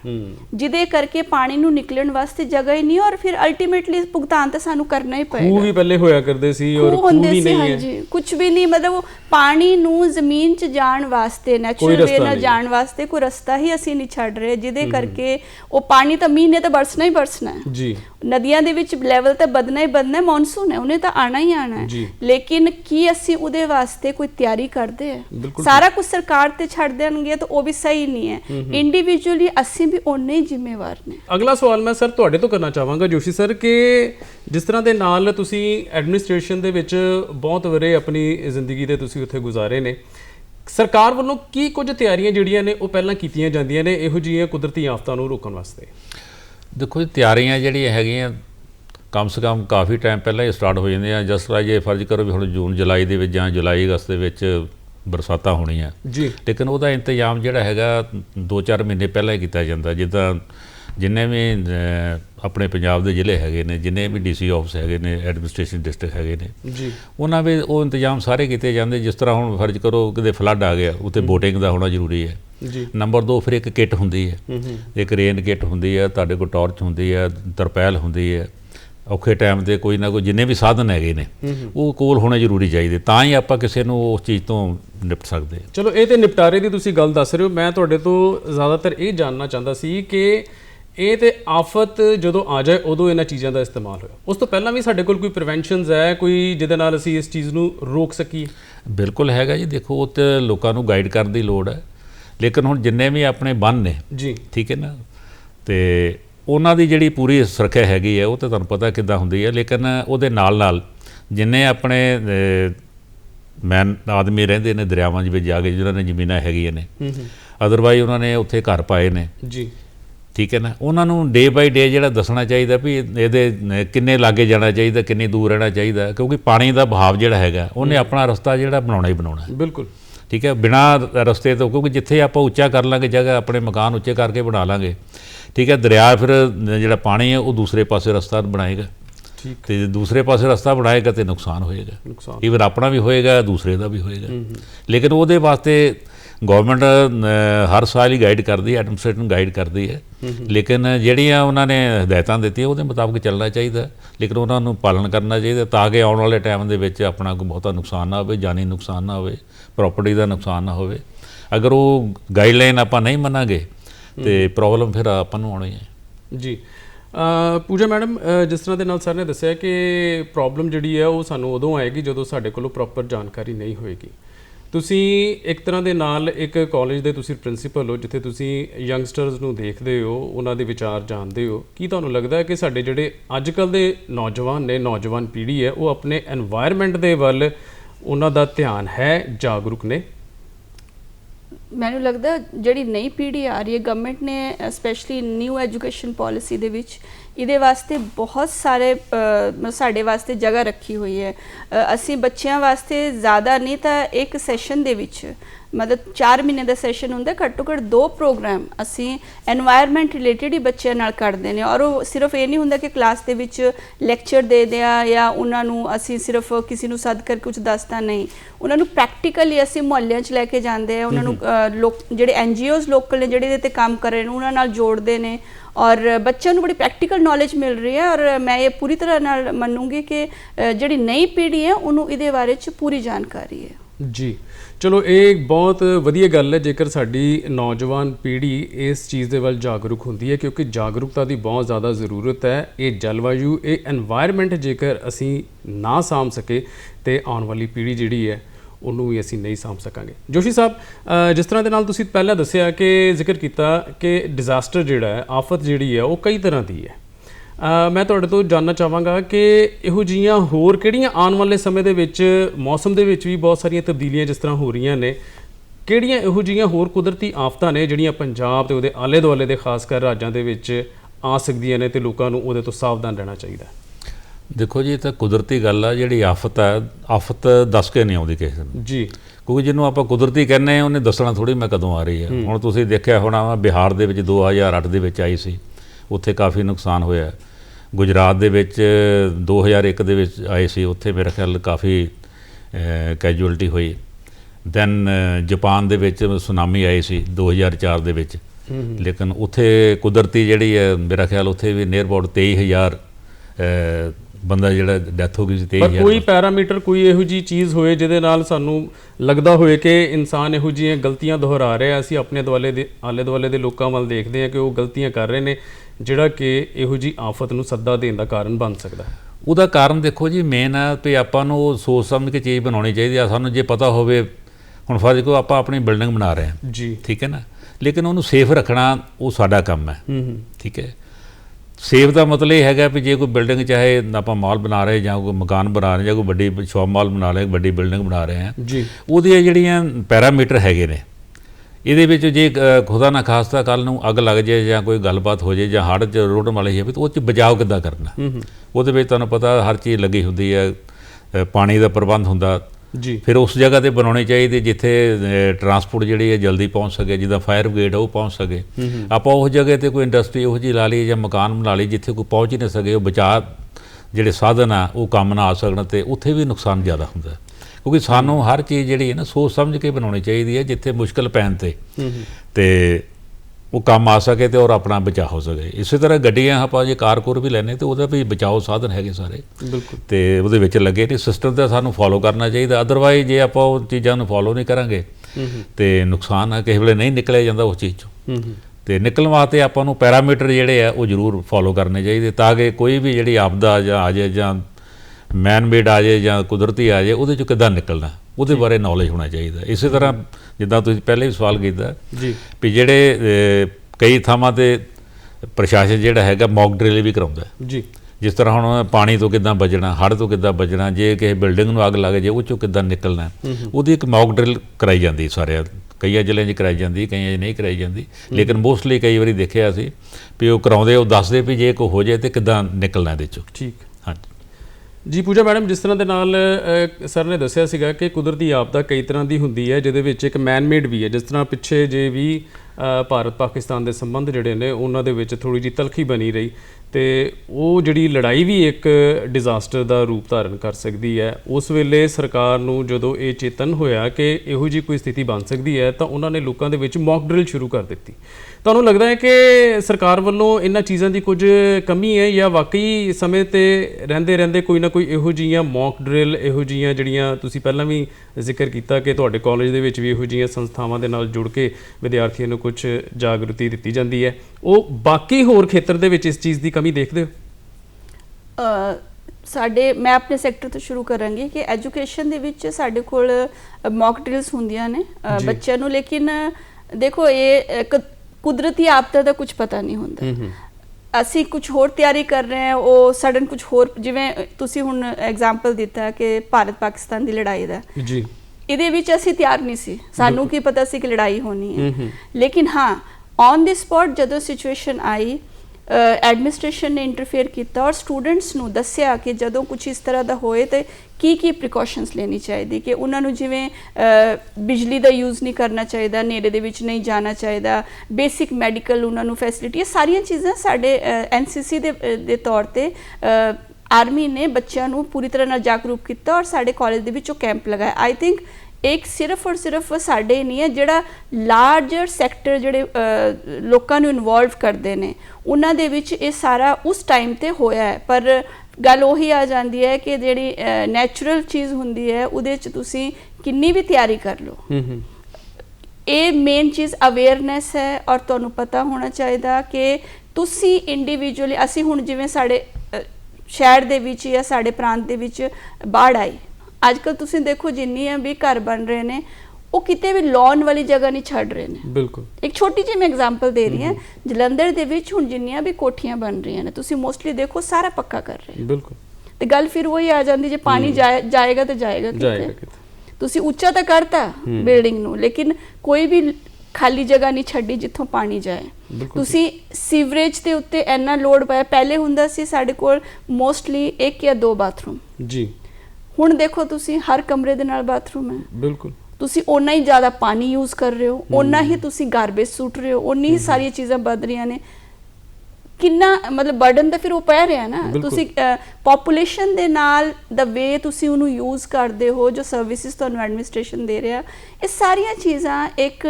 Speaker 3: ਜਿਹਦੇ ਕਰਕੇ ਪਾਣੀ ਨੂੰ ਨਿਕਲਣ ਵਾਸਤੇ ਜਗ੍ਹਾ ਹੀ ਨਹੀਂ ਔਰ ਫਿਰ ਅਲਟੀਮੇਟਲੀ ਭੁਗਤਾਨ ਤਾਂ ਸਾਨੂੰ ਕਰਨਾ ਹੀ
Speaker 1: ਖੂਹ
Speaker 3: ਪਏਗਾ।
Speaker 1: ਵੀ ਪਹਿਲੇ ਹੋਇਆ ਕਰਦੇ ਸੀ ਔਰ
Speaker 3: ਖੂਹ
Speaker 1: ਖੂਹ ਵੀ ਨਹੀਂ ਹੈ।
Speaker 3: ਕੁਝ ਵੀ ਨਹੀਂ ਮਤਲਬ ਪਾਣੀ ਨੂੰ ਜ਼ਮੀਨ 'ਚ ਜਾਣ ਵਾਸਤੇ ਨੈਚੁਰਲ ਵੇ ਨਾਲ। ਜਾਣ ਵਾਸਤੇ ਕੋਈ ਰਸਤਾ ਹੀ ਅਸੀਂ ਨਹੀਂ ਛੱਡ ਰਹੇ ਜਿਹਦੇ ਕਰਕੇ ਉਹ ਪਾਣੀ ਤਾਂ ਮੀਂਹ ਨੇ ਤਾਂ ਬਰਸਣਾ ਹੀ ਬਰਸਣਾ ਹੈ।
Speaker 1: ਜੀ।
Speaker 3: ਨਦੀਆਂ ਦੇ ਵਿੱਚ ਲੈਵਲ ਤਾਂ ਵਧਣਾ ਹੀ ਹੈ ਮੌਨਸੂਨ ਹੈ ਉਹਨੇ ਤਾਂ ਆਣਾ ਹੀ ਆਣਾ। ਹੈ। ਲੇਕਿਨ ਕੀ ਅਸੀਂ ਉਹਦੇ ਵਾਸਤੇ ਕੋਈ ਤਿਆਰੀ ਕਰਦੇ ਆ ਸਾਰਾ ਕੁਝ ਸਰਕਾਰ ਤੇ ਛੱਡ ਦੇਣਗੇ ਤਾਂ ਉਹ ਵੀ ਸਹੀ ਨਹੀਂ ਹੈ। ਇੰਡੀਵਿਜੂਅਲੀ ਅਸੀਂ ਵੀ ਓਨੇ ਹੀ ਜ਼ਿੰਮੇਵਾਰ ਨੇ।
Speaker 1: ਅਗਲਾ ਸਵਾਲ ਮੈਂ ਸਰ ਤੁਹਾਡੇ ਤੋਂ ਕਰਨਾ ਚਾਹਾਂਗਾ ਜੋਸ਼ੀ ਸਰ ਕਿ ਜਿਸ ਤਰ੍ਹਾਂ ਦੇ ਨਾਲ ਤੁਸੀਂ ਐਡਮਿਨਿਸਟ੍ਰੇਸ਼ਨ ਦੇ ਵਿੱਚ ਬਹੁਤ ਵਰੇ ਆਪਣੀ ਜ਼ਿੰਦਗੀ ਦੇ ਤੁਸੀਂ ਉੱਥੇ ਗੁਜ਼ਾਰੇ ਨੇ ਸਰਕਾਰ ਵੱਲੋਂ ਕੀ ਕੁਝ ਤਿਆਰੀਆਂ ਜਿਹੜੀਆਂ ਨੇ ਉਹ ਪਹਿਲਾਂ ਕੀਤੀਆਂ ਜਾਂਦੀਆਂ ਨੇ ਇਹੋ ਜਿਹੀਆਂ ਕੁਦਰਤੀ ਆਫਤਾਂ ਨੂੰ ਰੋਕਣ ਵਾਸਤੇ?
Speaker 2: ਦੇਖੋ ਜੀ ਤਿਆਰੀਆਂ ਜਿਹੜੀਆਂ ਹੈਗੀਆਂ ਕਮ ਸੇ ਕਮ ਕਾਫੀ ਟਾਈਮ ਪਹਿਲਾਂ ਹੀ ਸਟਾਰਟ ਹੋ ਜਾਂਦੀਆਂ ਜਸ ਰਾਜ ਇਹ ਫਰਜ਼ ਕਰੋ ਵੀ ਹੁਣ ਜੂਨ ਜੁਲਾਈ ਦੇ ਵਿੱਚ ਜਾਂ ਜੁਲਾਈ ਅਗਸਤ ਦੇ ਵਿੱਚ ਬਰਸਾਤਾਂ ਹੋਣੀਆਂ।
Speaker 1: ਜੀ।
Speaker 2: ਲੇਕਿਨ ਉਹਦਾ ਇੰਤਜ਼ਾਮ ਜਿਹੜਾ ਹੈਗਾ 2-4 ਮਹੀਨੇ ਪਹਿਲਾਂ ਹੀ ਕੀਤਾ ਜਾਂਦਾ ਜਿੱਦਾਂ ਜਿੰਨੇ ਵੀ ਆਪਣੇ ਪੰਜਾਬ ਦੇ ਜ਼ਿਲ੍ਹੇ ਹੈਗੇ ਨੇ ਜਿੰਨੇ ਵੀ ਡੀਸੀ ਆਫਿਸ ਹੈਗੇ ਨੇ ਐਡਮਿਨਿਸਟ੍ਰੇਸ਼ਨ ਡਿਸਟ੍ਰਿਕਟ ਹੈਗੇ ਨੇ
Speaker 1: ਜੀ।
Speaker 2: ਉਹਨਾਂ ਵਿੱਚ ਉਹ ਇੰਤਜ਼ਾਮ ਸਾਰੇ ਕੀਤੇ ਜਾਂਦੇ ਜਿਸ ਤਰ੍ਹਾਂ ਹੁਣ ਫਰਜ਼ ਕਰੋ ਕਿਤੇ ਫਲੱਡ ਆ ਗਿਆ ਉੱਥੇ ਬੋਟਿੰਗ ਦਾ ਹੋਣਾ ਜ਼ਰੂਰੀ ਹੈ।
Speaker 1: ਜੀ।
Speaker 2: ਨੰਬਰ 2 ਫਿਰ ਇੱਕ ਕਿੱਟ ਹੁੰਦੀ ਹੂੰ। ਇੱਕ ਰੇਨ ਕਿੱਟ ਹੁੰਦੀ ਹੈ ਤੁਹਾਡੇ ਕੋਲ ਟਾਰਚ ਹੁੰਦੀ ਹੈ ਤਰਪੈਲ ਹੁੰਦੀ ਹੈ ਔਖੇ ਟਾਈਮ ਤੇ ਕੋਈ ਨਾ ਕੋਈ ਜਿੰਨੇ ਵੀ ਸਾਧਨ ਹੈਗੇ ਨੇ ਉਹ ਕੋਲ ਹੋਣੇ ਜ਼ਰੂਰੀ ਚਾਹੀਦੇ ਤਾਂ ਹੀ ਆਪਾਂ ਕਿਸੇ ਨੂੰ ਉਸ ਚੀਜ਼ ਤੋਂ ਨਿਪਟ ਸਕਦੇ ਹਾਂ।
Speaker 1: ਚਲੋ ਇਹ ਤੇ ਨਿਪਟਾਰੇ ਦੀ ਤੁਸੀਂ ਗੱਲ ਦੱਸ ਰਹੇ ਹੋ। ਮੈਂ ਤੁਹਾਡੇ ਤੋਂ ਜ਼ਿਆਦਾਤਰ ਇਹ ਜਾਨਣਾ ਚਾਹੁੰਦਾ ਸੀ ਕਿ ਇਹ ਤੇ ਆਫਤ ਜਦੋਂ ਆ ਜਾਏ ਉਦੋਂ ਇਹਨਾਂ ਚੀਜ਼ਾਂ ਦਾ ਇਸਤੇਮਾਲ ਹੋਇਆ। ਉਸ ਤੋਂ ਪਹਿਲਾਂ ਵੀ ਸਾਡੇ ਕੋਲ ਕੋਈ ਪ੍ਰੀਵੈਂਸ਼ਨਸ ਹੈ ਕੋਈ ਜਿਹਦੇ ਨਾਲ ਅਸੀਂ ਇਸ ਚੀਜ਼ ਨੂੰ ਰੋਕ ਸਕੀਏ?
Speaker 2: ਬਿਲਕੁਲ ਹੈਗਾ ਜੀ। ਦੇਖੋ ਉਹ ਤੇ ਲੋਕਾਂ ਨੂੰ ਗਾਈਡ ਕਰਨ ਦੀ ਲੋੜ ਹੈ। ਲੇਕਿਨ ਹੁਣ ਜਿੰਨੇ ਵੀ ਆਪਣੇ ਬੰਨ ਨੇ
Speaker 1: ਜੀ।
Speaker 2: ਠੀਕ ਹੈ ਨਾ? ਤੇ ਉਹਨਾਂ ਦੀ ਜਿਹੜੀ ਪੂਰੀ ਸੁਰੱਖਿਆ ਹੈਗੀ ਹੈ ਉਹ ਤਾਂ ਤੁਹਾਨੂੰ ਪਤਾ ਕਿੱਦਾਂ ਹੁੰਦੀ ਹੈ ਲੇਕਿਨ ਉਹਦੇ ਨਾਲ ਨਾਲ ਜਿੰਨੇ ਆਪਣੇ ਮੈਨ ਆਦਮੀ ਰਹਿੰਦੇ ਨੇ ਦਰਿਆਵਾਂ ਵਿੱਚ ਜਾ ਕੇ ਜਿਨ੍ਹਾਂ ਨੇ ਜ਼ਮੀਨਾਂ ਹੈਗੀਆਂ ਨੇ। ਅਦਰਵਾਈਜ਼ ਉਹਨਾਂ ਨੇ ਉੱਥੇ ਘਰ ਪਾਏ ਨੇ।
Speaker 1: ਜੀ।
Speaker 2: ਠੀਕ ਹੈ ਨਾ? ਉਹਨਾਂ ਨੂੰ ਡੇ ਬਾਈ ਡੇ ਜਿਹੜਾ ਦੱਸਣਾ ਚਾਹੀਦਾ ਵੀ ਇਹਦੇ ਕਿੰਨੇ ਲਾਗੇ ਜਾਣਾ ਚਾਹੀਦਾ ਕਿੰਨੀ ਦੂਰ ਰਹਿਣਾ ਚਾਹੀਦਾ ਕਿਉਂਕਿ ਪਾਣੀ ਦਾ ਬਹਾਵ ਜਿਹੜਾ ਹੈਗਾ ਉਹਨੇ ਆਪਣਾ ਰਸਤਾ ਜਿਹੜਾ ਬਣਾਉਣਾ ਹੀ ਬਣਾਉਣਾ। ਹੈ।
Speaker 1: ਬਿਲਕੁਲ।
Speaker 2: ਠੀਕ ਹੈ? ਬਿਨਾ ਰਸਤੇ ਤੋਂ ਕਿਉਂਕਿ ਜਿੱਥੇ ਆਪਾਂ ਉੱਚਾ ਕਰ ਲਾਂਗੇ ਜਗ੍ਹਾ ਆਪਣੇ ਮਕਾਨ ਉੱਚੇ ਕਰਕੇ ਬਣਾ ਲਾਂਗੇ। ਠੀਕ ਹੈ ਦਰਿਆ ਫਿਰ ਜਿਹੜਾ ਪਾਣੀ ਹੈ ਉਹ ਦੂਸਰੇ ਪਾਸੇ ਰਸਤਾ ਬਣਾਏਗਾ।
Speaker 1: ਠੀਕ।
Speaker 2: ਤੇ ਦੂਸਰੇ ਪਾਸੇ ਰਸਤਾ ਬਣਾਏਗਾ ਤੇ ਨੁਕਸਾਨ ਹੋਏਗਾ।
Speaker 1: ਨੁਕਸਾਨ।
Speaker 2: ਈਵਨ ਆਪਣਾ ਵੀ ਹੋਏਗਾ ਦੂਸਰੇ ਦਾ ਵੀ ਹੋਏਗਾ। ਲੇਕਿਨ ਉਹਦੇ ਵਾਸਤੇ ਗਵਰਨਮੈਂਟ ਹਰ ਸਾਲ ਹੀ ਗਾਈਡ ਕਰਦੀ ਹੈ ਐਡਮਿਨਿਸਟ੍ਰੇਸ਼ਨ ਗਾਈਡ ਕਰਦੀ ਹੈ। ਲੇਕਿਨ ਜਿਹੜੀਆਂ ਉਹਨਾਂ ਨੇ ਹਦਾਇਤਾਂ ਦਿੱਤੀਆਂ ਉਹਦੇ ਮੁਤਾਬਕ ਚੱਲਣਾ ਚਾਹੀਦਾ। ਲੇਕਿਨ ਉਹਨਾਂ ਨੂੰ ਪਾਲਣ ਕਰਨਾ ਚਾਹੀਦਾ ਤਾਂ ਕਿ ਆਉਣ ਵਾਲੇ ਟਾਈਮ ਦੇ ਵਿੱਚ ਆਪਣਾ ਕੋਈ ਬਹੁਤਾ ਨੁਕਸਾਨ ਨਾ ਹੋਵੇ ਜਾਨੀ ਨੁਕਸਾਨ ਨਾ ਹੋਵੇ ਪ੍ਰਾਪਰਟੀ ਦਾ ਨੁਕਸਾਨ ਨਾ ਹੋਵੇ। ਅਗਰ ਉਹ ਗਾਈਡਲਾਈਨ ਆਪਾਂ ਨਹੀਂ ਮੰਨਾਂਗੇ ਤੇ ਪ੍ਰੋਬਲਮ ਫਿਰ ਆਪਾਂ ਨੂੰ ਆਉਣੀ ਹੈ।
Speaker 1: ਜੀ। ਪੂਜਾ ਮੈਡਮ ਜਿਸ ਤਰ੍ਹਾਂ ਦੇ ਨਾਲ ਸਰ ਨੇ ਦੱਸਿਆ ਕਿ ਪ੍ਰੋਬਲਮ ਜਿਹੜੀ ਹੈ ਉਹ ਸਾਨੂੰ ਉਦੋਂ ਆਏਗੀ ਜਦੋਂ ਸਾਡੇ ਕੋਲੋਂ ਪ੍ਰੋਪਰ ਜਾਣਕਾਰੀ ਨਹੀਂ ਹੋਏਗੀ। ਤੁਸੀਂ ਇੱਕ ਤਰ੍ਹਾਂ ਦੇ ਨਾਲ ਇੱਕ ਕਾਲਜ ਦੇ ਤੁਸੀਂ ਪ੍ਰਿੰਸੀਪਲ ਹੋ, ਜਿੱਥੇ ਤੁਸੀਂ ਯੰਗਸਟਰਸ ਨੂੰ ਦੇਖਦੇ ਹੋ, ਉਹਨਾਂ ਦੇ ਵਿਚਾਰ ਜਾਣਦੇ ਹੋ, ਕੀ ਤੁਹਾਨੂੰ ਲੱਗਦਾ ਹੈ ਕਿ ਸਾਡੇ ਜਿਹੜੇ ਅੱਜ ਕੱਲ ਦੇ ਨੌਜਵਾਨ ਨੇ, ਨੌਜਵਾਨ ਪੀੜ੍ਹੀ ਹੈ, ਉਹ ਆਪਣੇ এনवायरमेंट ਦੇ ਵੱਲ ਉਹਨਾਂ ਦਾ ਧਿਆਨ ਹੈ, ਜਾਗਰੂਕ ਨੇ?
Speaker 3: ਮੈਨੂੰ ਲੱਗਦਾ ਜਿਹੜੀ ਨਈ ਪੀੜ੍ਹੀ ਆ ਰਹੀ ਹੈ ਗਵਰਨਮੈਂਟ ਨੇ ਸਪੈਸ਼ਲੀ ਨਿਊ ਐਜੂਕੇਸ਼ਨ ਪਾਲਿਸੀ ਦੇ ਵਿੱਚ ਇਹਦੇ ਵਾਸਤੇ ਬਹੁਤ ਸਾਰੇ ਸਾਡੇ ਵਾਸਤੇ ਜਗ੍ਹਾ ਰੱਖੀ ਹੋਈ ਹੈ। ਅਸੀਂ ਬੱਚਿਆਂ ਵਾਸਤੇ ਜ਼ਿਆਦਾ ਨਹੀਂ ਤਾਂ ਇੱਕ ਸੈਸ਼ਨ ਦੇ ਵਿੱਚ ਮਤਲਬ 4 ਮਹੀਨੇ ਦਾ ਸੈਸ਼ਨ ਹੁੰਦਾ ਘੱਟੋ ਘੱਟ ਦੋ ਪ੍ਰੋਗਰਾਮ ਅਸੀਂ এনवायरमेंट ਰਿਲੇਟਿਡ ਹੀ ਬੱਚਿਆਂ ਨਾਲ ਕਰਦੇ ਨੇ। ਔਰ ਉਹ ਸਿਰਫ ਇਹ ਨਹੀਂ ਹੁੰਦਾ ਕਿ ਕਲਾਸ ਦੇ ਵਿੱਚ ਲੈਕਚਰ ਦੇ ਦਿਆ ਜਾਂ ਉਹਨਾਂ ਨੂੰ ਅਸੀਂ ਸਿਰਫ ਕਿਸੇ ਨੂੰ ਸੱਦ ਕਰਕੇ ਕੁਝ ਦੱਸਦਾ ਨਹੀਂ। ਉਹਨਾਂ ਨੂੰ ਪ੍ਰੈਕਟੀਕਲੀ ਅਸੀਂ ਮੁਹੱਲਿਆਂ 'ਚ ਲੈ ਕੇ ਜਾਂਦੇ ਆ ਉਹਨਾਂ ਨੂੰ ਲੋਕ ਜਿਹੜੇ ਐਨਜੀਓਜ਼ ਲੋਕਲ ਨੇ ਜਿਹੜੇ ਇਹਦੇ ਤੇ ਕੰਮ ਕਰ ਰਹੇ ਨੇ ਉਹਨਾਂ ਨਾਲ ਜੋੜਦੇ ਨੇ। ਔਰ ਬੱਚਿਆਂ ਨੂੰ ਬੜੀ ਪ੍ਰੈਕਟੀਕਲ ਨੌਲੇਜ ਮਿਲ ਰਹੀ ਹੈ। ਔਰ ਮੈਂ ਇਹ ਪੂਰੀ ਤਰ੍ਹਾਂ ਨਾਲ ਮੰਨੂਗੀ ਕਿ ਜਿਹੜੀ ਨਈ ਪੀੜ੍ਹੀ ਹੈ ਉਹਨੂੰ ਇਹਦੇ ਬਾਰੇ 'ਚ ਪੂਰੀ ਜਾਣਕਾਰੀ ਹੈ।
Speaker 1: ਜੀ। ਚਲੋ, ਇਹ ਬਹੁਤ ਵਧੀਆ ਗੱਲ ਹੈ, ਜੇਕਰ ਸਾਡੀ ਨੌਜਵਾਨ ਪੀੜ੍ਹੀ ਇਸ ਚੀਜ਼ ਦੇ ਵੱਲ ਜਾਗਰੂਕ ਹੁੰਦੀ ਹੈ, ਕਿਉਂਕਿ ਜਾਗਰੂਕਤਾ ਦੀ ਬਹੁਤ ਜ਼ਿਆਦਾ ਜ਼ਰੂਰਤ ਹੈ। ਇਹ ਜਲਵਾਯੂ, ਇਹ এনवायरमेंट ਜੇਕਰ ਅਸੀਂ ਨਾ ਸਾਂਭ ਸਕੇ, ਤੇ ਆਉਣ ਵਾਲੀ ਪੀੜ੍ਹੀ ਜਿਹੜੀ ਹੈ, ਉਹਨੂੰ ਵੀ ਅਸੀਂ ਨਹੀਂ ਸਾਂਭ ਸਕਾਂਗੇ। ਜੋਸ਼ੀ ਸਾਹਿਬ ਜਿਸ ਤਰ੍ਹਾਂ ਦੇ ਨਾਲ ਤੁਸੀਂ ਪਹਿਲਾਂ ਦੱਸਿਆ ਕਿ ਜ਼ਿਕਰ ਕੀਤਾ ਕਿ ਡਿਜ਼ਾਸਟਰ ਜਿਹੜਾ ਹੈ, ਆਫਤ ਜਿਹੜੀ ਹੈ, ਉਹ ਕਈ ਤਰ੍ਹਾਂ ਦੀ ਹੈ। ਮੈਂ ਤੁਹਾਡੇ ਤੋਂ ਜਾਨਣਾ ਚਾਹਾਂਗਾ ਕਿ ਇਹੋ ਜੀਆਂ ਹੋਰ ਕਿਹੜੀਆਂ ਆਉਣ ਵਾਲੇ ਸਮੇਂ ਦੇ ਵਿੱਚ ਮੌਸਮ ਦੇ ਵਿੱਚ ਵੀ ਬਹੁਤ ਸਾਰੀਆਂ ਤਬਦੀਲੀਆਂ ਜਿਸ ਤਰ੍ਹਾਂ ਹੋ ਰਹੀਆਂ ਨੇ ਕਿਹੜੀਆਂ ਇਹੋ ਜੀਆਂ ਹੋਰ ਕੁਦਰਤੀ ਆਫਤਾਂ ਨੇ ਜਿਹੜੀਆਂ ਪੰਜਾਬ ਤੇ ਉਹਦੇ ਆਲੇ ਦੁਆਲੇ ਦੇ ਖਾਸ ਕਰ ਰਾਜਾਂ ਦੇ ਵਿੱਚ ਆ ਸਕਦੀਆਂ ਨੇ ਤੇ ਲੋਕਾਂ ਨੂੰ ਉਹਦੇ ਤੋਂ ਸਾਵਧਾਨ ਰਹਿਣਾ ਚਾਹੀਦਾ
Speaker 2: ਦੇਖੋ ਜੀ ਇਹ ਤਾਂ ਕੁਦਰਤੀ ਗੱਲ ਆ ਜਿਹੜੀ ਆਫਤ ਹੈ ਆਫਤ ਦੱਸ ਕੇ ਨਹੀਂ ਆਉਂਦੀ ਕਿਸੇ ਨੂੰ।
Speaker 1: ਜੀ।
Speaker 2: ਕਿਉਂਕਿ ਜਿਹਨੂੰ ਆਪਾਂ ਕੁਦਰਤੀ ਕਹਿੰਦੇ ਆ ਉਹਨੇ ਦੱਸਣਾ ਥੋੜੀ ਮੈਂ ਕਦੋਂ ਆ ਰਹੀ ਹੈ। ਹੁਣ ਤੁਸੀਂ ਦੇਖਿਆ ਹੋਣਾ ਬਿਹਾਰ ਦੇ ਵਿੱਚ 2008 ਦੇ ਵਿੱਚ ਆਈ ਸੀ। ਉੱਥੇ ਕਾਫੀ ਨੁਕਸਾਨ ਹੋਇਆ ਗੁਜਰਾਤ ਦੇ ਵਿੱਚ 2001 ਦੇ ਵਿੱਚ ਆਏ ਸੀ ਉੱਥੇ ਮੇਰੇ ਖਿਆਲ ਕਾਫੀ ਕੈਜੂਅਲਟੀ ਹੋਈ। ਦੈਨ ਜਾਪਾਨ ਦੇ ਵਿੱਚ ਸੁਨਾਮੀ ਆਈ ਸੀ 2004 ਦੇ ਵਿੱਚ। ਲੇਕਿਨ ਉੱਥੇ ਕੁਦਰਤੀ ਜਿਹੜੀ ਹੈ ਮੇਰਾ ਖਿਆਲ ਉੱਥੇ ਵੀ ਨੀਅਰ ਅਬਾਊਟ 23000 ਅਹ, ਬੰਦਾ ਜਿਹੜਾ ਡੈਥ ਹੋ ਗਈ ਸੀ
Speaker 1: ਪਰ
Speaker 2: 23000
Speaker 1: ਕੋਈ ਪੈਰਾਮੀਟਰ ਕੋਈ ਇਹੋ ਜੀ ਚੀਜ਼ ਹੋਏ ਜਿਹਦੇ ਨਾਲ ਸਾਨੂੰ ਲੱਗਦਾ ਹੋਏ ਕਿ ਇਨਸਾਨ ਇਹੋ ਜਿਹੀਆਂ ਗਲਤੀਆਂ ਦੁਹਰਾ ਰਿਹਾ ਅਸੀਂ ਆਪਣੇ ਦੁਆਲੇ ਦੇ ਆਲੇ ਦੁਆਲੇ ਦੇ ਲੋਕਾਂ ਵੱਲ ਦੇਖਦੇ ਹਾਂ ਕਿ ਉਹ ਗਲਤੀਆਂ ਕਰ ਰਹੇ ਨੇ। ਜਿਹੜਾ ਕਿ ਇਹੋ ਜੀ ਆਫਤ ਨੂੰ ਸੱਦਾ ਦੇਣ ਦਾ ਕਾਰਨ ਬਣ ਸਕਦਾ ਹੈ।
Speaker 2: ਉਹਦਾ ਕਾਰਨ ਦੇਖੋ ਜੀ ਮੇਨ ਆ ਵੀ ਆਪਾਂ ਨੂੰ ਉਹ ਸੋਚ ਸਮਝ ਕੇ ਚੀਜ਼ ਬਣਾਉਣੀ ਚਾਹੀਦੀ ਆ ਸਾਨੂੰ ਜੇ ਪਤਾ ਹੋਵੇ ਹੁਣ ਫਰਜ਼ ਕੋ ਆਪਾਂ ਆਪਣੀ ਬਿਲਡਿੰਗ ਬਣਾ ਰਹੇ ਹਾਂ।
Speaker 1: ਜੀ।
Speaker 2: ਠੀਕ ਹੈ ਨਾ? ਲੇਕਿਨ ਉਹਨੂੰ ਸੇਫ ਰੱਖਣਾ ਉਹ ਸਾਡਾ ਕੰਮ ਹੈ।
Speaker 1: ਹੂੰ ਹੂੰ।
Speaker 2: ਠੀਕ ਹੈ? ਸੇਫ ਦਾ ਮਤਲਬ ਇਹ ਹੈਗਾ ਵੀ ਜੇ ਕੋਈ ਬਿਲਡਿੰਗ ਚਾਹੇ ਆਪਾਂ ਮਾਲ ਬਣਾ ਰਹੇ ਜਾਂ ਕੋਈ ਮਕਾਨ ਬਣਾ ਰਹੇ ਜਾਂ ਕੋਈ ਵੱਡੀ ਸ਼ਾਪ ਮਾਲ ਬਣਾ ਰਹੇ ਵੱਡੀ ਬਿਲਡਿੰਗ ਬਣਾ ਰਹੇ ਹਾਂ।
Speaker 1: ਜੀ।
Speaker 2: ਉਹਦੀਆਂ ਜਿਹੜੀਆਂ ਪੈਰਾਮੀਟਰ ਹੈਗੇ ਨੇ ਇਹਦੇ ਵਿੱਚ ਜੇ ਖੁਦਾ ਨਾ ਖਾਸਤਾ ਕੱਲ ਨੂੰ ਅੱਗ ਲੱਗ ਜਾਏ ਜਾਂ ਕੋਈ ਗੱਲਬਾਤ ਹੋ ਜਾਏ ਜਾਂ ਹੜ੍ਹ ਚ ਰੋਡ ਮਲੇ ਜਾਵੇ ਤਾਂ ਉਹ ਚ ਬਚਾਅ ਕਿੱਦਾਂ ਕਰਨਾ?
Speaker 1: ਹੂੰ ਹੂੰ।
Speaker 2: ਉਹਦੇ ਵਿੱਚ ਤੁਹਾਨੂੰ ਪਤਾ ਹਰ ਚੀਜ਼ ਲੱਗੀ ਹੁੰਦੀ ਹੈ ਪਾਣੀ ਦਾ ਪ੍ਰਬੰਧ ਹੁੰਦਾ।
Speaker 1: ਜੀ।
Speaker 2: ਫਿਰ ਉਸ ਜਗ੍ਹਾ ਤੇ ਬਣਾਉਣੀ ਚਾਹੀਦੀ ਜਿੱਥੇ ਟਰਾਂਸਪੋਰਟ ਜਿਹੜੀ ਹੈ ਜਲਦੀ ਪਹੁੰਚ ਸਕੇ ਜਿੱਦਾਂ ਫਾਇਰ ਬ੍ਰਿਗੇਡ ਉਹ ਪਹੁੰਚ ਸਕੇ। ਆਪਾਂ ਉਸ ਜਗ੍ਹਾ ਤੇ ਕੋਈ ਇੰਡਸਟਰੀ ਉਹ ਜਿਹੀ ਲਾ ਲਈ ਜਾਂ ਮਕਾਨ ਬਣਾ ਲਈ ਜਿੱਥੇ ਕੋਈ ਪਹੁੰਚ ਹੀ ਨਾ ਸਕੇ ਉਹ ਬਚਾਅ ਜਿਹੜੇ ਸਾਧਨ ਆ ਉਹ ਕੰਮ ਨਾ ਆ ਸਕਣ ਤੇ ਉੱਥੇ ਵੀ ਨੁਕਸਾਨ ਜ਼ਿਆਦਾ ਹੁੰਦਾ। ਹੈ। ਕਿਉਂਕਿ ਸਾਨੂੰ ਹਰ ਚੀਜ਼ ਜਿਹੜੀ ਹੈ ਨਾ ਸੋਚ ਸਮਝ ਕੇ ਬਣਾਉਣੀ ਚਾਹੀਦੀ ਹੈ ਜਿੱਥੇ ਮੁਸ਼ਕਲ ਪੈਣ ਤੇ। ਤੇ ਉਹ ਕੰਮ ਆ ਸਕੇ ਤੇ ਔਰ ਆਪਣਾ ਬਚਾਅ ਹੋ ਸਕੇ। ਇਸੇ ਤਰ੍ਹਾਂ ਗੱਡੀਆਂ ਆਪਾਂ ਜੇ ਕਾਰ ਕੋਰ ਵੀ ਲੈਨੇ ਤੇ ਉਹਦਾ ਵੀ ਬਚਾਓ ਸਾਧਨ ਹੈਗੇ ਸਾਰੇ।
Speaker 1: ਬਿਲਕੁਲ।
Speaker 2: ਤੇ ਉਹਦੇ ਵਿੱਚ ਲੱਗੇ ਨੇ ਸਿਸਟਮ ਤਾਂ ਸਾਨੂੰ ਫੋਲੋ ਕਰਨਾ ਚਾਹੀਦਾ। ਅਦਰਵਾਈਜ਼ ਜੇ ਆਪਾਂ ਉਹ ਚੀਜ਼ਾਂ ਨੂੰ ਫੋਲੋ ਨਹੀਂ ਕਰਾਂਗੇ ਤੇ ਨੁਕਸਾਨ ਆ ਕਿਸੇ ਵੇਲੇ ਨਹੀਂ ਨਿਕਲਿਆ ਜਾਂਦਾ ਉਸ ਚੀਜ਼ ਚੋਂ। ਤੇ ਨਿਕਲਣ ਵਾਸਤੇ ਆਪਾਂ ਨੂੰ ਪੈਰਾਮੀਟਰ ਜਿਹੜੇ ਆ ਉਹ ਜ਼ਰੂਰ ਫੋਲੋ ਕਰਨੇ ਚਾਹੀਦੇ ਤਾਂ ਕਿ ਕੋਈ ਵੀ ਜਿਹੜੀ ਆਪਦਾ ਜਾਂ ਆ ਜਾਏ ਜਾਂ ਮੈਨ ਮੇਡ ਆ ਜਾਏ ਜਾਂ ਕੁਦਰਤੀ ਆ ਜਾਏ ਉਹਦੇ ਚੋਂ ਕਿੱਦਾਂ ਨਿਕਲਣਾ? ਉਹਦੇ ਬਾਰੇ ਨੌਲੇਜ ਹੋਣਾ ਚਾਹੀਦਾ। ਇਸੇ ਤਰ੍ਹਾਂ ਜਿੱਦਾਂ ਤੁਸੀਂ ਪਹਿਲੇ ਵੀ ਸਵਾਲ ਕੀਤਾ
Speaker 1: ਜੀ।
Speaker 2: ਵੀ ਜਿਹੜੇ ਕਈ ਥਾਵਾਂ ਤੇ ਪ੍ਰਸ਼ਾਸਨ ਜਿਹੜਾ ਹੈਗਾ ਮੌਕ ਡਰਿਲ ਵੀ ਕਰਾਉਂਦਾ।
Speaker 1: ਜੀ।
Speaker 2: ਜਿਸ ਤਰ੍ਹਾਂ ਹੁਣ ਪਾਣੀ ਤੋਂ ਕਿੱਦਾਂ ਬਚਣਾ ਹੜ੍ਹ ਤੋਂ ਕਿੱਦਾਂ ਬਚਣਾ ਜੇ ਕਿਸੇ ਬਿਲਡਿੰਗ ਨੂੰ ਅੱਗ ਲੱਗ ਜੇ ਉਹ ਚੋਂ ਕਿੱਦਾਂ ਨਿਕਲਣਾ। ਉਹਦੀ ਇੱਕ ਮੌਕ ਡਰਿਲ ਕਰਾਈ ਜਾਂਦੀ ਸਾਰਿਆਂ ਕਈਆਂ ਜ਼ਿਲ੍ਹਿਆਂ 'ਚ ਕਰਾਈ ਜਾਂਦੀ ਕਈਆਂ 'ਚ ਨਹੀਂ ਕਰਾਈ ਜਾਂਦੀ। ਲੇਕਿਨ ਮੋਸਟਲੀ ਕਈ ਵਾਰੀ ਦੇਖਿਆ ਸੀ ਵੀ ਉਹ ਕਰਾਉਂਦੇ ਉਹ ਦੱਸਦੇ ਵੀ ਜੇ ਕੋਈ ਹੋ ਜਾਏ ਤੇ ਕਿੱਦਾਂ ਨਿਕਲਣਾ ਇਹਦੇ ਚੋਂ।
Speaker 1: ਠੀਕ।
Speaker 2: ਹਾਂਜੀ।
Speaker 1: ਜੀ ਪੂਜਾ ਮੈਡਮ, ਜਿਸ ਤਰ੍ਹਾਂ ਦੇ ਨਾਲ ਸਰ ਨੇ ਦੱਸਿਆ ਸੀਗਾ ਕਿ ਕੁਦਰਤੀ ਆਪਦਾ ਕਈ ਤਰ੍ਹਾਂ ਦੀ ਹੁੰਦੀ ਹੈ, ਜਿਹਦੇ ਵਿੱਚ ਇੱਕ ਮੈਨ ਮੇਡ ਵੀ ਹੈ। ਜਿਸ ਤਰ੍ਹਾਂ ਪਿੱਛੇ ਜੇ ਵੀ ਭਾਰਤ ਪਾਕਿਸਤਾਨ ਦੇ ਸੰਬੰਧ ਜਿਹੜੇ ਨੇ, ਉਹਨਾਂ ਦੇ ਵਿੱਚ ਥੋੜੀ ਜਿਹੀ ਤਲਖੀ ਬਣੀ ਰਹੀ। ਤੇ ਉਹ ਜਿਹੜੀ ਲੜਾਈ ਵੀ ਇੱਕ ਡਿਜ਼ਾਸਟਰ ਦਾ ਰੂਪ ਧਾਰਨ ਕਰ ਸਕਦੀ ਹੈ, ਉਸ ਵੇਲੇ ਸਰਕਾਰ ਨੂੰ ਜਦੋਂ ਇਹ ਚੇਤਨ ਹੋਇਆ ਕਿ ਇਹੋ ਜੀ ਕੋਈ ਸਥਿਤੀ ਬਣ ਸਕਦੀ ਹੈ, ਤਾਂ ਉਹਨਾਂ ਨੇ ਲੋਕਾਂ ਦੇ ਵਿੱਚ ਮੌਕ ਡਰਿਲ ਸ਼ੁਰੂ ਕਰ ਦਿੱਤੀ। ਤੁਹਾਨੂੰ ਲੱਗਦਾ ਹੈ ਕਿ ਸਰਕਾਰ ਵੱਲੋਂ ਇਹਨਾਂ ਚੀਜ਼ਾਂ ਦੀ ਕੁਝ ਕਮੀ ਹੈ ਜਾਂ ਵਾਕਈ ਸਮੇਂ ਤੇ ਰਹਿੰਦੇ ਰਹਿੰਦੇ ਕੋਈ ਨਾ ਕੋਈ ਇਹੋ ਜਿਹੀਆਂ ਮੌਕ ਡਰਿਲ ਇਹੋ ਜਿਹੀਆਂ ਜਿਹੜੀਆਂ ਤੁਸੀਂ ਪਹਿਲਾਂ ਵੀ ਜ਼ਿਕਰ ਕੀਤਾ ਕਿ ਤੁਹਾਡੇ ਕਾਲਜ ਦੇ ਵਿੱਚ ਵੀ ਇਹੋ ਜਿਹੀਆਂ ਸੰਸਥਾਵਾਂ ਦੇ ਨਾਲ ਜੁੜ ਕੇ ਵਿਦਿਆਰਥੀਆਂ ਨੂੰ ਕੁਝ ਜਾਗਰੂਕਤੀ ਦਿੱਤੀ ਜਾਂਦੀ ਹੈ, ਉਹ ਬਾਕੀ ਹੋਰ ਖੇਤਰ ਦੇ ਵਿੱਚ ਇਸ ਚੀਜ਼ ਦੀ ਕਮੀ ਦੇਖਦੇ ਹੋ?
Speaker 3: ਸਾਡੇ ਮੈਂ ਆਪਣੇ ਸੈਕਟਰ ਤੋਂ ਸ਼ੁਰੂ ਕਰਾਂਗੀ ਕਿ ਐਜੂਕੇਸ਼ਨ ਦੇ ਵਿੱਚ ਸਾਡੇ ਕੋਲ ਮੌਕ ਡਰਿਲਸ ਹੁੰਦੀਆਂ ਨੇ। ਬੱਚਿਆਂ ਨੂੰ ਲੇਕਿਨ ਦੇਖੋ ਇਹ ਕੁਦਰਤੀ ਆਪਦਾ ਦਾ ਕੁਝ ਪਤਾ ਨਹੀਂ ਹੁੰਦਾ। ਅਸੀਂ ਕੁਝ ਹੋਰ ਤਿਆਰੀ ਕਰ ਰਹੇ ਹਾਂ ਉਹ ਸਡਨ ਕੁਝ ਹੋਰ ਜਿਵੇਂ ਤੁਸੀਂ ਹੁਣ ਐਗਜ਼ਾਮਪਲ ਦਿੱਤਾ ਕਿ ਭਾਰਤ ਪਾਕਿਸਤਾਨ ਦੀ ਲੜਾਈ ਦਾ।
Speaker 1: ਜੀ।
Speaker 3: ਇਹਦੇ ਵਿੱਚ ਅਸੀਂ ਤਿਆਰ ਨਹੀਂ ਸੀ। ਸਾਨੂੰ ਕੀ ਪਤਾ ਸੀ ਕਿ ਲੜਾਈ ਹੋਣੀ ਹੂੰ। ਲੇਕਿਨ ਹਾਂ ਔਨ ਦੀ ਸਪੌਟ ਜਦੋਂ ਸਿਚੁਏਸ਼ਨ ਆਈ ਐਡਮਿਨਿਸਟ੍ਰੇਸ਼ਨ ਨੇ ਇੰਟਰਫੇਅਰ ਕੀਤਾ ਔਰ ਸਟੂਡੈਂਟਸ ਨੂੰ ਦੱਸਿਆ ਕਿ ਜਦੋਂ ਕੁਝ ਇਸ ਤਰ੍ਹਾਂ ਦਾ ਹੋਏ ਤੇ ਕੀ ਕੀ ਪ੍ਰੀਕਾਸ਼ਨਸ ਲੈਣੀ ਚਾਹੀਦੀ ਕਿ ਉਹਨਾਂ ਨੂੰ ਜਿਵੇਂ ਬਿਜਲੀ ਦਾ ਯੂਜ਼ ਨਹੀਂ ਕਰਨਾ ਚਾਹੀਦਾ ਨੇੜੇ ਦੇ ਵਿੱਚ ਨਹੀਂ ਜਾਣਾ ਚਾਹੀਦਾ ਬੇਸਿਕ ਮੈਡੀਕਲ ਉਹਨਾਂ ਨੂੰ ਫੈਸਿਲਿਟੀ ਇਹ ਸਾਰੀਆਂ ਚੀਜ਼ਾਂ ਸਾਡੇ ਐਨਸੀਸੀ ਦੇ ਅ, ਦੇ ਤੌਰ ਤੇ ਆਰਮੀ ਨੇ ਬੱਚਿਆਂ ਨੂੰ ਪੂਰੀ ਤਰ੍ਹਾਂ ਨਾਲ ਜਾਗਰੂਕ ਕੀਤਾ ਔਰ ਸਾਡੇ ਕਾਲਜ ਦੇ ਵਿੱਚ ਉਹ ਕੈਂਪ ਲਗਾਇਆ। ਆਈ ਥਿੰਕ ਇੱਕ ਸਿਰਫ ਔਰ ਸਿਰਫ ਸਾਡੇ ਨਹੀਂ ਹੈ ਜਿਹੜਾ ਲਾਰਜਰ ਸੈਕਟਰ ਜਿਹੜੇ ਲੋਕਾਂ ਨੂੰ ਇਨਵੋਲਵ ਕਰਦੇ ਨੇ ਉਹਨਾਂ ਦੇ ਵਿੱਚ ਇਹ ਸਾਰਾ ਉਸ ਟਾਈਮ ਤੇ ਹੋਇਆ ਹੈ। ਪਰ ਗੱਲ ਉਹੀ ਆ ਜਾਂਦੀ ਹੈ ਕਿ ਜਿਹੜੀ ਨੈਚੁਰਲ ਚੀਜ਼ ਹੁੰਦੀ ਹੈ ਉਹਦੇ ਚ ਤੁਸੀਂ ਕਿੰਨੀ ਵੀ ਤਿਆਰੀ ਕਰ ਲਓ।
Speaker 1: ਹੂੰ ਹੂੰ।
Speaker 3: ਇਹ ਮੇਨ ਚੀਜ਼ ਅਵੇਅਰਨੈਸ ਹੈ ਔਰ ਤੁਹਾਨੂੰ ਪਤਾ ਹੋਣਾ ਚਾਹੀਦਾ ਕਿ ਤੁਸੀਂ ਇੰਡੀਵਿਜੂਅਲੀ ਅਸੀਂ ਹੁਣ ਜਿਵੇਂ ਸਾਡੇ ਸ਼ਹਿਰ ਦੇ ਵਿੱਚ ਜਾਂ ਸਾਡੇ ਪ੍ਰਾਂਤ ਦੇ ਵਿੱਚ ਬਾੜ ਆਈ ਅੱਜ ਕੱਲ ਤੁਸੀਂ ਦੇਖੋ ਜਿੰਨੀਆਂ ਵੀ ਘਰ ਬਣ ਰਹੇ ਨੇ ਉਹ ਕਿਤੇ ਵੀ ਲੌਨ ਵਾਲੀ ਜਗ੍ਹਾ ਨਹੀਂ ਛੱਡ ਰਹੇ ਨੇ।
Speaker 1: ਬਿਲਕੁਲ।
Speaker 3: ਇੱਕ ਛੋਟੀ ਜਿਹੀ ਮੈਂ ਐਗਜ਼ਾਮਪਲ ਦੇ ਰਹੀ ਹਾਂ ਜਲੰਧਰ ਦੇ ਵਿੱਚ ਹੁਣ ਜਿੰਨੀਆਂ ਵੀ ਕੋਠੀਆਂ ਬਣ ਰਹੀਆਂ ਨੇ ਤੁਸੀਂ ਮੋਸਟਲੀ ਦੇਖੋ ਸਾਰਾ ਪੱਕਾ ਕਰ ਰਹੇ
Speaker 1: ਬਿਲਕੁਲ।
Speaker 3: ਤੇ ਗੱਲ ਫਿਰ ਉਹੀ ਆ ਜਾਂਦੀ ਜੇ ਪਾਣੀ ਜਾਏ- ਜਾਏਗਾ ਤਾਂ ਜਾਏਗਾ ਕਿੱਥੇ? ਤੁਸੀਂ ਉੱਚਾ ਤਾਂ ਕਰਤਾ ਬਿਲਡਿੰਗ ਨੂੰ ਲੇਕਿਨ ਕੋਈ ਵੀ ਖਾਲੀ ਜਗ੍ਹਾ ਨਹੀਂ ਛੱਡੀ ਜਿੱਥੋਂ ਪਾਣੀ ਜਾਏ। ਤੁਸੀਂ ਸੀਵਰੇਜ ਦੇ ਉੱਤੇ ਇੰਨਾ ਲੋਡ ਪਾਇਆ ਪਹਿਲੇ ਹੁੰਦਾ ਸੀ ਸਾਡੇ ਕੋਲ ਮੋਸਟਲੀ ਇੱਕ ਜਾਂ ਦੋ ਬਾਥਰੂਮ
Speaker 1: ਜੀ।
Speaker 3: ਹੁਣ ਦੇਖੋ ਤੁਸੀਂ ਹਰ ਕਮਰੇ ਦੇ ਨਾਲ ਬਾਥਰੂਮ ਹੈ।
Speaker 1: ਬਿਲਕੁਲ।
Speaker 3: ਤੁਸੀਂ ਓਨਾ ਹੀ ਜ਼ਿਆਦਾ ਪਾਣੀ ਯੂਜ਼ ਕਰ ਰਹੇ ਹੋ ਓਨਾ ਹੀ ਤੁਸੀਂ ਗਾਰਬੇਜ ਸੁੱਟ ਰਹੇ ਹੋ ਓਨੀ ਹੀ ਸਾਰੀਆਂ ਚੀਜ਼ਾਂ ਵੱਧ ਰਹੀਆਂ ਨੇ। ਕਿੰਨਾ ਮਤਲਬ ਬਰਡਨ ਤਾਂ ਫਿਰ ਉਹ ਪੈ ਰਿਹਾ ਨਾ। ਤੁਸੀਂ ਪੋਪੂਲੇਸ਼ਨ ਦੇ ਨਾਲ ਦਾ ਵੇ ਤੁਸੀਂ ਉਹਨੂੰ ਯੂਜ਼ ਕਰਦੇ ਹੋ ਜੋ ਸਰਵਿਸਿਜ਼ ਤੁਹਾਨੂੰ ਐਡਮਿਨਿਸਟ੍ਰੇਸ਼ਨ ਦੇ ਰਿਹਾ ਇਹ ਸਾਰੀਆਂ ਚੀਜ਼ਾਂ ਇੱਕ